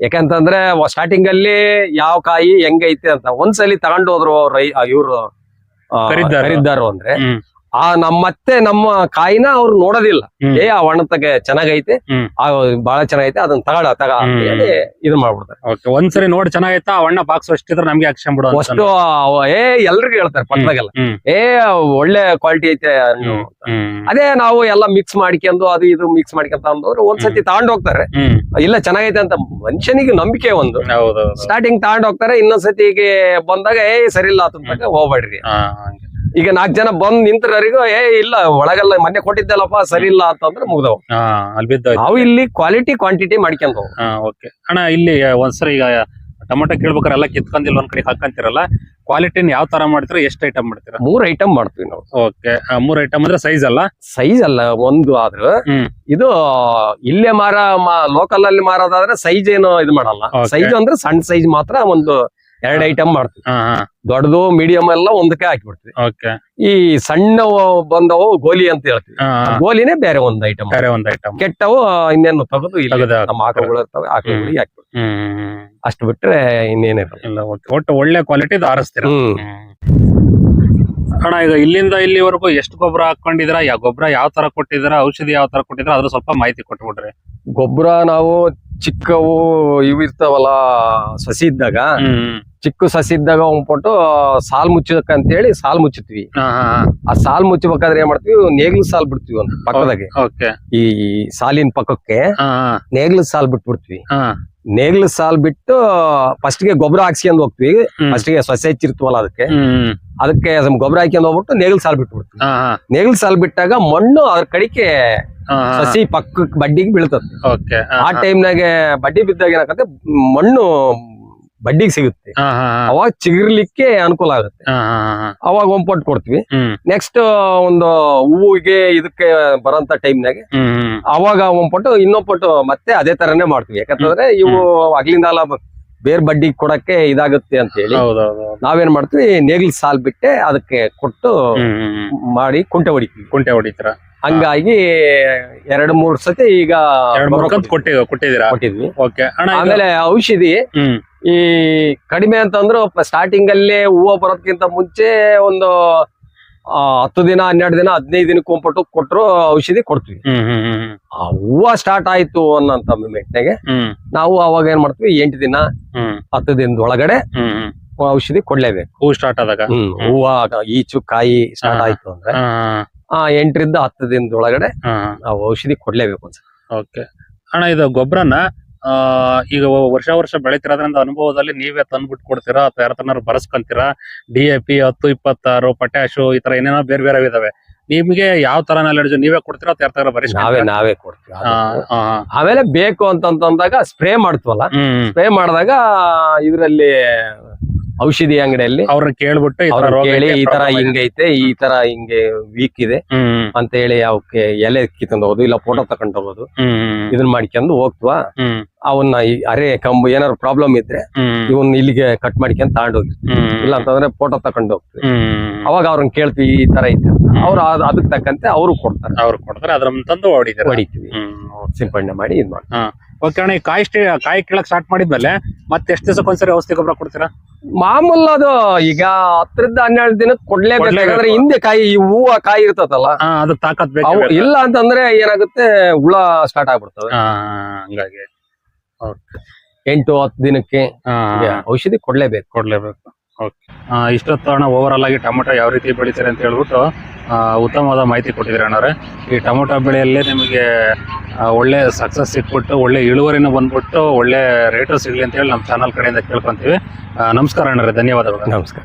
ಯಾಕಂತಂದ್ರೆ ಸ್ಟಾರ್ಟಿಂಗ್ ಅಲ್ಲಿ ಯಾವ ಕಾಯಿ ಹೆಂಗೈತೆ ಅಂತ ಒಂದ್ಸಲಿ ತಗೊಂಡು ಹೋದ್ರು ಇವ್ರು ಇವರು ಖರೀದಾರರು. ಅಂದ್ರೆ ಆ ನಮ್ಮತ್ತೆ ನಮ್ಮ ಕಾಯಿನ ಅವ್ರು ನೋಡೋದಿಲ್ಲ. ಏ ಆ ಒಣತಗೆ ಚೆನ್ನಾಗೈತೆ. ಹ್ಮ್. ಆ ಬಹಳ ಚೆನ್ನಾಗೈತೆ ಅದನ್ನ ತಗಡ ತಗ. ಹೇಳಿ ಇದು ಮಾಡ್ಬಿಡ್ತಾರೆ. ಒಂದ್ಸರಿ ನೋಡಿ ಚೆನ್ನಾಗೈತಾ? ವಣ್ಣ ಬಾಕ್ಸ್ ಅಷ್ಟಿದ್ರೆ ನಮ್ಗೆ ಹಾಕ್ಸ್ಕೊಂಡ್ಬಿಡು ಅಂತ ಅಷ್ಟು ಏ ಎಲ್ರಿಗೂ ಹೇಳ್ತಾರೆ ಪಕ್ಕದಾಗೆಲ್ಲ. ಏ ಒಳ್ಳೆ ಕ್ವಾಲಿಟಿ ಐತೆ ಅದೇ ನಾವು ಎಲ್ಲ ಮಿಕ್ಸ್ ಮಾಡ್ಕೊಂಡು ಅದು ಇದು ಮಿಕ್ಸ್ ಮಾಡ್ಕೊಂತ ಅಂದವ್ರು ಒಂದ್ಸತಿ ತಗೊಂಡ್ ಹೋಗ್ತಾರೆ. ಇಲ್ಲ ಚೆನ್ನಾಗೈತೆ ಅಂತ ಮನುಷ್ಯನಿಗೆ ನಂಬಿಕೆ ಒಂದು. ಸ್ಟಾರ್ಟಿಂಗ್ ತಗೊಂಡ್ ಹೋಗ್ತಾರೆ ಇನ್ನೊಂದ್ಸತಿಗೆ ಬಂದಾಗ ಏ ಸರಿ ಇಲ್ಲ ಅಂತ. ಹೋಗ್ಬೇಡ್ರಿ ಈಗ ನಾಲ್ಕು ಜನ ಬಂದ್ ನಿಂತರಿಗೂ ಏ ಇಲ್ಲ ಒಳಗೆಲ್ಲ ಮೊನ್ನೆ ಕೊಟ್ಟಿದ್ದಲ್ಲಪ್ಪ ಸರಿ ಇಲ್ಲ ಅಂತಂದ್ರೆ ಮುಗ್ದವ್. ನಾವು ಇಲ್ಲಿ ಕ್ವಾಲಿಟಿ ಕ್ವಾಂಟಿಟಿ ಮಾಡ್ಕೊಂಡು ಓಕೆ. ಅಣ್ಣ ಇಲ್ಲಿ ಒಂದ್ಸರಿ ಈಗ ಟೊಮೆಟೊ ಕೇಳ್ಬೇಕಾರೆ ಎಲ್ಲ ಕಿತ್ಕೊಂಡಿಲ್ಲ ಒಂದ್ ಕಡೆ ಹಾಕಂತಿರಲ್ಲ. ಕ್ವಾಲಿಟಿನ ಯಾವ ತರ ಮಾಡ್ತೀರಾ ಎಷ್ಟು ಐಟಮ್ ಮಾಡ್ತೀರಾ? ಮೂರ್ ಐಟಮ್ ಮಾಡ್ತೀವಿ ನಾವು. ಓಕೆ. ಮೂರ್ ಐಟಮ್ ಅಂದ್ರೆ ಸೈಜ್ ಅಲ್ಲ? ಸೈಜ್ ಅಲ್ಲ ಒಂದು ಆದ್ರೆ ಇದು ಇಲ್ಲೇ ಮಾರ ಲೋಕಲ್ ಅಲ್ಲಿ ಮಾರೋದಾದ್ರೆ ಸೈಜ್ ಏನು ಇದು ಮಾಡಲ್ಲ. ಸೈಜ್ ಅಂದ್ರೆ ಸಣ್ಣ ಸೈಜ್ ಮಾತ್ರ ಒಂದು ಎರಡ್ ಐಟಮ್ ಮಾಡ್ತೀವಿ. ದೊಡ್ಡದು ಮೀಡಿಯಂ ಎಲ್ಲ ಒಂದಕ್ಕೆ ಹಾಕಿಬಿಡ್ತೀವಿ. ಓಕೆ ಈ ಸಣ್ಣ ಬಂದವು ಗೋಲಿ ಅಂತ ಹೇಳ್ತೀವಿ. ಗೋಲಿನೇ ಬೇರೆ ಒಂದ್ ಐಟಮ್ ಬೇರೆ ಒಂದ್ ಐಟಮ್ ಕೆಟ್ಟವು ಇನ್ನೇನು ತಗದು ಇಲ್ಲ. ನಮ್ಮ ಆಕಳುಗಳು ಇರ್ತವೆ ಆಕಳುಗಳಿಗೆ ಹಾಕ್ಬಿಡ್ತೀವಿ. ಅಷ್ಟು ಬಿಟ್ರೆ ಇನ್ನೇನಿರ್ತದೆ ಒಟ್ಟು ಒಳ್ಳೆ ಕ್ವಾಲಿಟಿ ಆರಿಸ್ತೀರ? ಅಣ್ಣ ಈಗ ಇಲ್ಲಿಂದ ಇಲ್ಲಿವರೆಗೂ ಎಷ್ಟು ಗೊಬ್ಬರ ಹಾಕೊಂಡಿದ್ರ ಯಾವ ಗೊಬ್ಬರ ಯಾವ ತರ ಕೊಟ್ಟಿದ್ರ ಔಷಧಿ ಯಾವ ತರ ಕೊಟ್ಟಿದ್ರ ಅದ್ರ ಸ್ವಲ್ಪ ಮಾಹಿತಿ ಕೊಟ್ಬಿಡ್ರಿ. ಗೊಬ್ಬರ ನಾವು ಚಿಕ್ಕವು ಇವು ಇರ್ತಾವಲ್ಲ ಸಸಿ ಇದ್ದಾಗ ಚಿಕ್ಕ ಸಸಿ ಇದ್ದಾಗ ಒಂದ್ಬಿಟ್ಟು ಸಾಲ್ ಮುಚ್ಚಕ್ ಅಂತೇಳಿ ಸಾಲ್ ಮುಚ್ಚುತ್ವಿ ಹಾ ಹಾ ಆ ಸಾಲ್ ಮುಚ್ಚಬೇಕಾದ್ರೆ ಏನ್ ಮಾಡ್ತೀವಿ? ನೇಗ್ಲು ಸಾಲ್ ಬಿಡ್ತೀವಿ ಒಂದು ಪಕ್ಕದಾಗೆ. ಈ ಸಾಲಿನ ಪಕ್ಕಕ್ಕೆ ನೇಗ್ಲು ಸಾಲ್ ಬಿಟ್ಬಿಡ್ತೀವಿ. ನೇಗ್ಲು ಸಾಲ್ ಬಿಟ್ಟು ಫಸ್ಟ್ಗೆ ಗೊಬ್ಬರ ಹಾಕ್ಸ್ಕೊಂಡ್ ಹೋಗ್ತೀವಿ. ಫಸ್ಟ್ಗೆ ಸೊಸೆ ಹೆಚ್ಚಿರ್ತವಲ್ಲ ಅದಕ್ಕೆ. ಅದಕ್ಕೆ ಗೊಬ್ಬರ ಹಾಕ್ಯಂಡ್ ಹೋಗ್ಬಿಟ್ಟು ನೇಗ್ಲು ಸಾಲ್ ಬಿಟ್ಬಿಡ್ತೀವಿ. ನೇಗ್ಲು ಸಾಲ್ ಬಿಟ್ಟಾಗ ಮಣ್ಣು ಅದ್ರ ಕಡಿಕೆ ಸಸಿ ಪಕ್ಕಕ್ ಬಡ್ಡಿಗೆ ಬೀಳ್ತದೆ. ಓಕೆ. ಆ ಟೈಮ್ನಾಗೆ ಬಡ್ಡಿ ಬಿದ್ದಾಗ ಏನಾಗತ್ತೆ ಮಣ್ಣು ಬಡ್ಡಿಗೆ ಸಿಗುತ್ತೆ. ಅವಾಗ ಚಿಗಿರ್ಲಿಕ್ಕೆ ಅನುಕೂಲ ಆಗುತ್ತೆ. ಅವಾಗ ಒಂದ್ ಪಟ್ಟು ಕೊಡ್ತೀವಿ. ನೆಕ್ಸ್ಟ್ ಒಂದು ಹೂವಿಗೆ ಇದಕ್ಕೆ ಬರೋಂತ ಟೈಮ್ನಾಗೆ ಅವಾಗ ಒಂದ್ ಪಟ್ಟು ಇನ್ನೊಂದ್ ಪಟ್ಟು ಮತ್ತೆ ಅದೇ ತರನೇ ಮಾಡ್ತೀವಿ. ಯಾಕಂತಂದ್ರೆ ಇವು ಅಗ್ಲಿಂದ ಬೇರ್ ಬಡ್ಡಿ ಕೊಡಕ್ಕೆ ಇದಾಗುತ್ತೆ ಅಂತ ಹೇಳಿ ನಾವೇನ್ ಮಾಡ್ತೀವಿ ನೇಗಿಲ್ ಸಾಲ್ ಬಿಟ್ಟೆ ಅದಕ್ಕೆ ಕೊಟ್ಟು ಮಾಡಿ ಕುಂಟೆ ಹೊಡಿತೀವಿ. ಕುಂಟೆ ಹೊಡಿತೀರ? ಹಂಗಾಗಿ ಎರಡ್ ಮೂರ್ ಸತಿ ಈಗ ಕೊಟ್ಟಿದ್ದೀರಾ? ಕೊಟ್ಟಿದ್ವಿ. ಆಮೇಲೆ ಔಷಧಿ ಈ ಕಡಿಮೆ ಅಂತಂದ್ರು ಸ್ಟಾರ್ಟಿಂಗ್ ಅಲ್ಲಿ ಹೂವು ಬರೋದ್ಕಿಂತ ಮುಂಚೆ ಒಂದು ಹತ್ತು ದಿನ ಹನ್ನೆರಡು ದಿನ ಹದಿನೈದು ದಿನಕ್ಕೆ ಒಂಪಟ್ಟು ಕೊಟ್ಟರು ಔಷಧಿ ಕೊಡ್ತೀವಿ. ಆ ಹೂವ ಸ್ಟಾರ್ಟ್ ಆಯ್ತು ಅನ್ನಂತ ಮೆಟ್ನಾಗೆ ನಾವು ಅವಾಗ ಏನ್ ಮಾಡ್ತೀವಿ ಎಂಟು ದಿನ ಹತ್ತು ದಿನದ ಒಳಗಡೆ ಔಷಧಿ ಕೊಡ್ಲೇಬೇಕು. ಹೂ ಸ್ಟಾರ್ಟ್ ಆದಾಗ? ಹೂವ ಈಚು ಕಾಯಿ ಸ್ಟಾರ್ಟ್ ಆಯ್ತು ಅಂದ್ರೆ ಆ ಎಂಟರಿಂದ ಹತ್ತು ದಿನದ ಒಳಗಡೆ ನಾವು ಔಷಧಿ ಕೊಡ್ಲೇಬೇಕು ಅನ್ಸುತ್ತೆ ಓಕೆ. ಅಣ್ಣ ಇದು ಗೊಬ್ಬರನ ಈಗ ವರ್ಷ ವರ್ಷ ಬೆಳಿತಿರೋದ್ರಿಂದ ಅನುಭವದಲ್ಲಿ ನೀವೇ ತಂದ್ಬಿಟ್ಟು ಕೊಡ್ತೀರಾ ಅಥವಾ ಯಾರ ತನಾರು ಬರಸ್ಕೊಂತೀರಾ? ಡಿ ಎ ಪಿ ಹತ್ತು ಇಪ್ಪತ್ತಾರು ಪೊಟ್ಯಾಶು ಈ ತರ ಏನೇನೋ ಬೇರೆ ಬೇರೆ ಇದಾವೆ. ನಿಮ್ಗೆ ಯಾವ ತರ ನಾಲೆಡ್ಜ್ ನೀವೇ ಕೊಡ್ತೀರಾ ಅಥವಾ ಯಾರ ತರ ಬರೀ ನಾವೇ ನಾವೇ ಕೊಡ್ತೀವಿ. ಆಮೇಲೆ ಬೇಕು ಅಂತಂದಾಗ ಸ್ಪ್ರೇ ಮಾಡ್ತೀವಲ್ಲ? ಸ್ಪ್ರೇ ಮಾಡಿದಾಗ ಇದರಲ್ಲಿ ಔಷಧಿ ಅಂಗಡಿಯಲ್ಲಿ ಅವ್ರನ್ನ ಕೇಳ್ಬಿಟ್ಟು ಈ ತರ ಅವ್ರನ್ನ ರೋಗ ಕೇಳಿ ಐತೆ, ಈ ತರ problem ಐತೆ. ಹಿಂಗೈತೆ ಈ ತರ ಹಿಂಗೆ ವೀಕ್ ಇದೆ ಹ್ಮ್ ಅಂತ ಹೇಳಿ ಅವಕ್ಕೆ ಎಲೆ ಕಿತ್ಕೊಂಡು ಹೋಗೋದು ಇಲ್ಲ ಫೋಟೋ ತಕೊಂಡ್ ಹೋಗೋದು ಹ್ಮ್ ಹ್ಮ್ ಇದನ್ನ ಮಾಡ್ಕೊಂಡು ಹೋಗ್ತವಾ? ಹ್ಮ್. ಅವನ್ನ ಈ ಅರೆ ಕಂಬು ಏನಾದ್ರು ಪ್ರಾಬ್ಲಮ್ ಇದ್ರೆ ಹ್ಮ್ ಇವನ್ ಇಲ್ಲಿಗೆ ಕಟ್ ಮಾಡ್ಕೊಂಡ್ ತಗೊಂಡೋಗಿ ಹೋಗಿ. ಇಲ್ಲ ಅಂತಂದ್ರೆ ಫೋಟೋ ತಕೊಂಡು ಹೋಗ್ತೀವಿ. ಹ್ಮ್ ಅವಾಗ ಅವ್ರನ್ನ ಕೇಳ್ತೀವಿ ಈ ತರ ಐತೆ. ಅವ್ರು ಅದಕ್ಕೆ ಅದಕ್ ತಕ್ಕಂತೆ ಅವರು ಕೊಡ್ತಾರೆ. ಅವ್ರು ಕೊಡ್ತಾರೆ ಅದ್ರ ತಂದು ಹೊಡಿತಾರೆ. ಹೊಡಿತೀವಿ. ಹ್ಮ್ ಸಿಂಪಡಣೆ ಮಾಡಿ ಇದ್ ಮಾಡ್ತೀವಿ. ಓಕೆ ಅಣ್ಣ ಈ ಕಾಯಿ ಸ್ಟೇ ಕಾಯಿ ಕೀಳಕ್ ಸ್ಟಾರ್ಟ್ ಮಾಡಿದ್ಮೇಲೆ ಮತ್ತೆ ಎಷ್ಟು ದಿವಸಕ್ಕೆ ಒಂದ್ಸರಿ ಔಷಧಿ ಗೊಬ್ಬರ ಕೊಡ್ತೀರಾ? ಮಾಮೂಲ್ ಅದು ಈಗ ಹತ್ತರಿಂದ ಹನ್ನೆರಡು ದಿನಕ್ಕೆ ಕೊಡ್ಲೇಬೇಕು. ಕೊಡ್ಲೇಬೇಕು. ಯಾಕಂದ್ರೆ ಹಿಂದೆ ಕಾಯಿ ಈ ಹೂವ ಕಾಯಿ ಇರ್ತದಲ್ಲ ಹಾ ಅದಕ್ಕೆ ತಾಕತ್ ಬೇಕು ಅವು ಇಲ್ಲ ಅಂತಂದ್ರೆ ಏನಾಗುತ್ತೆ ಹುಳ ಸ್ಟಾರ್ಟ್ ಆಗ್ಬಿಡ್ತವೆ. ಹಂಗಾಗಿ. ಎಂಟು ಹತ್ತು ದಿನಕ್ಕೆ ಔಷಧಿ ಕೊಡ್ಲೇಬೇಕು. ಕೊಡ್ಲೇಬೇಕು. ಇಷ್ಟೊತ್ತು ಅಣ್ಣ ಓವರ್ ಆಲ್ ಆಗಿ ಟೊಮೊಟೊ ಯಾವ ರೀತಿ ಬೆಳಿತಾರೆ ಅಂತ ಹೇಳ್ಬಿಟ್ಟು ಉತ್ತಮವಾದ ಮಾಹಿತಿ ಕೊಟ್ಟಿದ್ದೀರಿ ಅಣ್ಣವ್ರೆ. ಈ ಟೊಮೊಟೊ ಬೆಳೆಯಲ್ಲೇ ನಿಮಗೆ ಒಳ್ಳೆ ಸಕ್ಸಸ್ ಸಿಕ್ಬಿಟ್ಟು, ಒಳ್ಳೆ ಇಳುವರಿನೂ ಬಂದ್ಬಿಟ್ಟು, ಒಳ್ಳೆ ರೇಟು ಸಿಗಲಿ ಅಂತ ಹೇಳಿ ನಮ್ಮ ಚಾನಲ್ ಕಡೆಯಿಂದ ಕೇಳ್ಕೊಂತೀವಿ. ನಮಸ್ಕಾರ ಅಣ್ಣರೇ ಧನ್ಯವಾದಗಳು. ನಮಸ್ಕಾರ.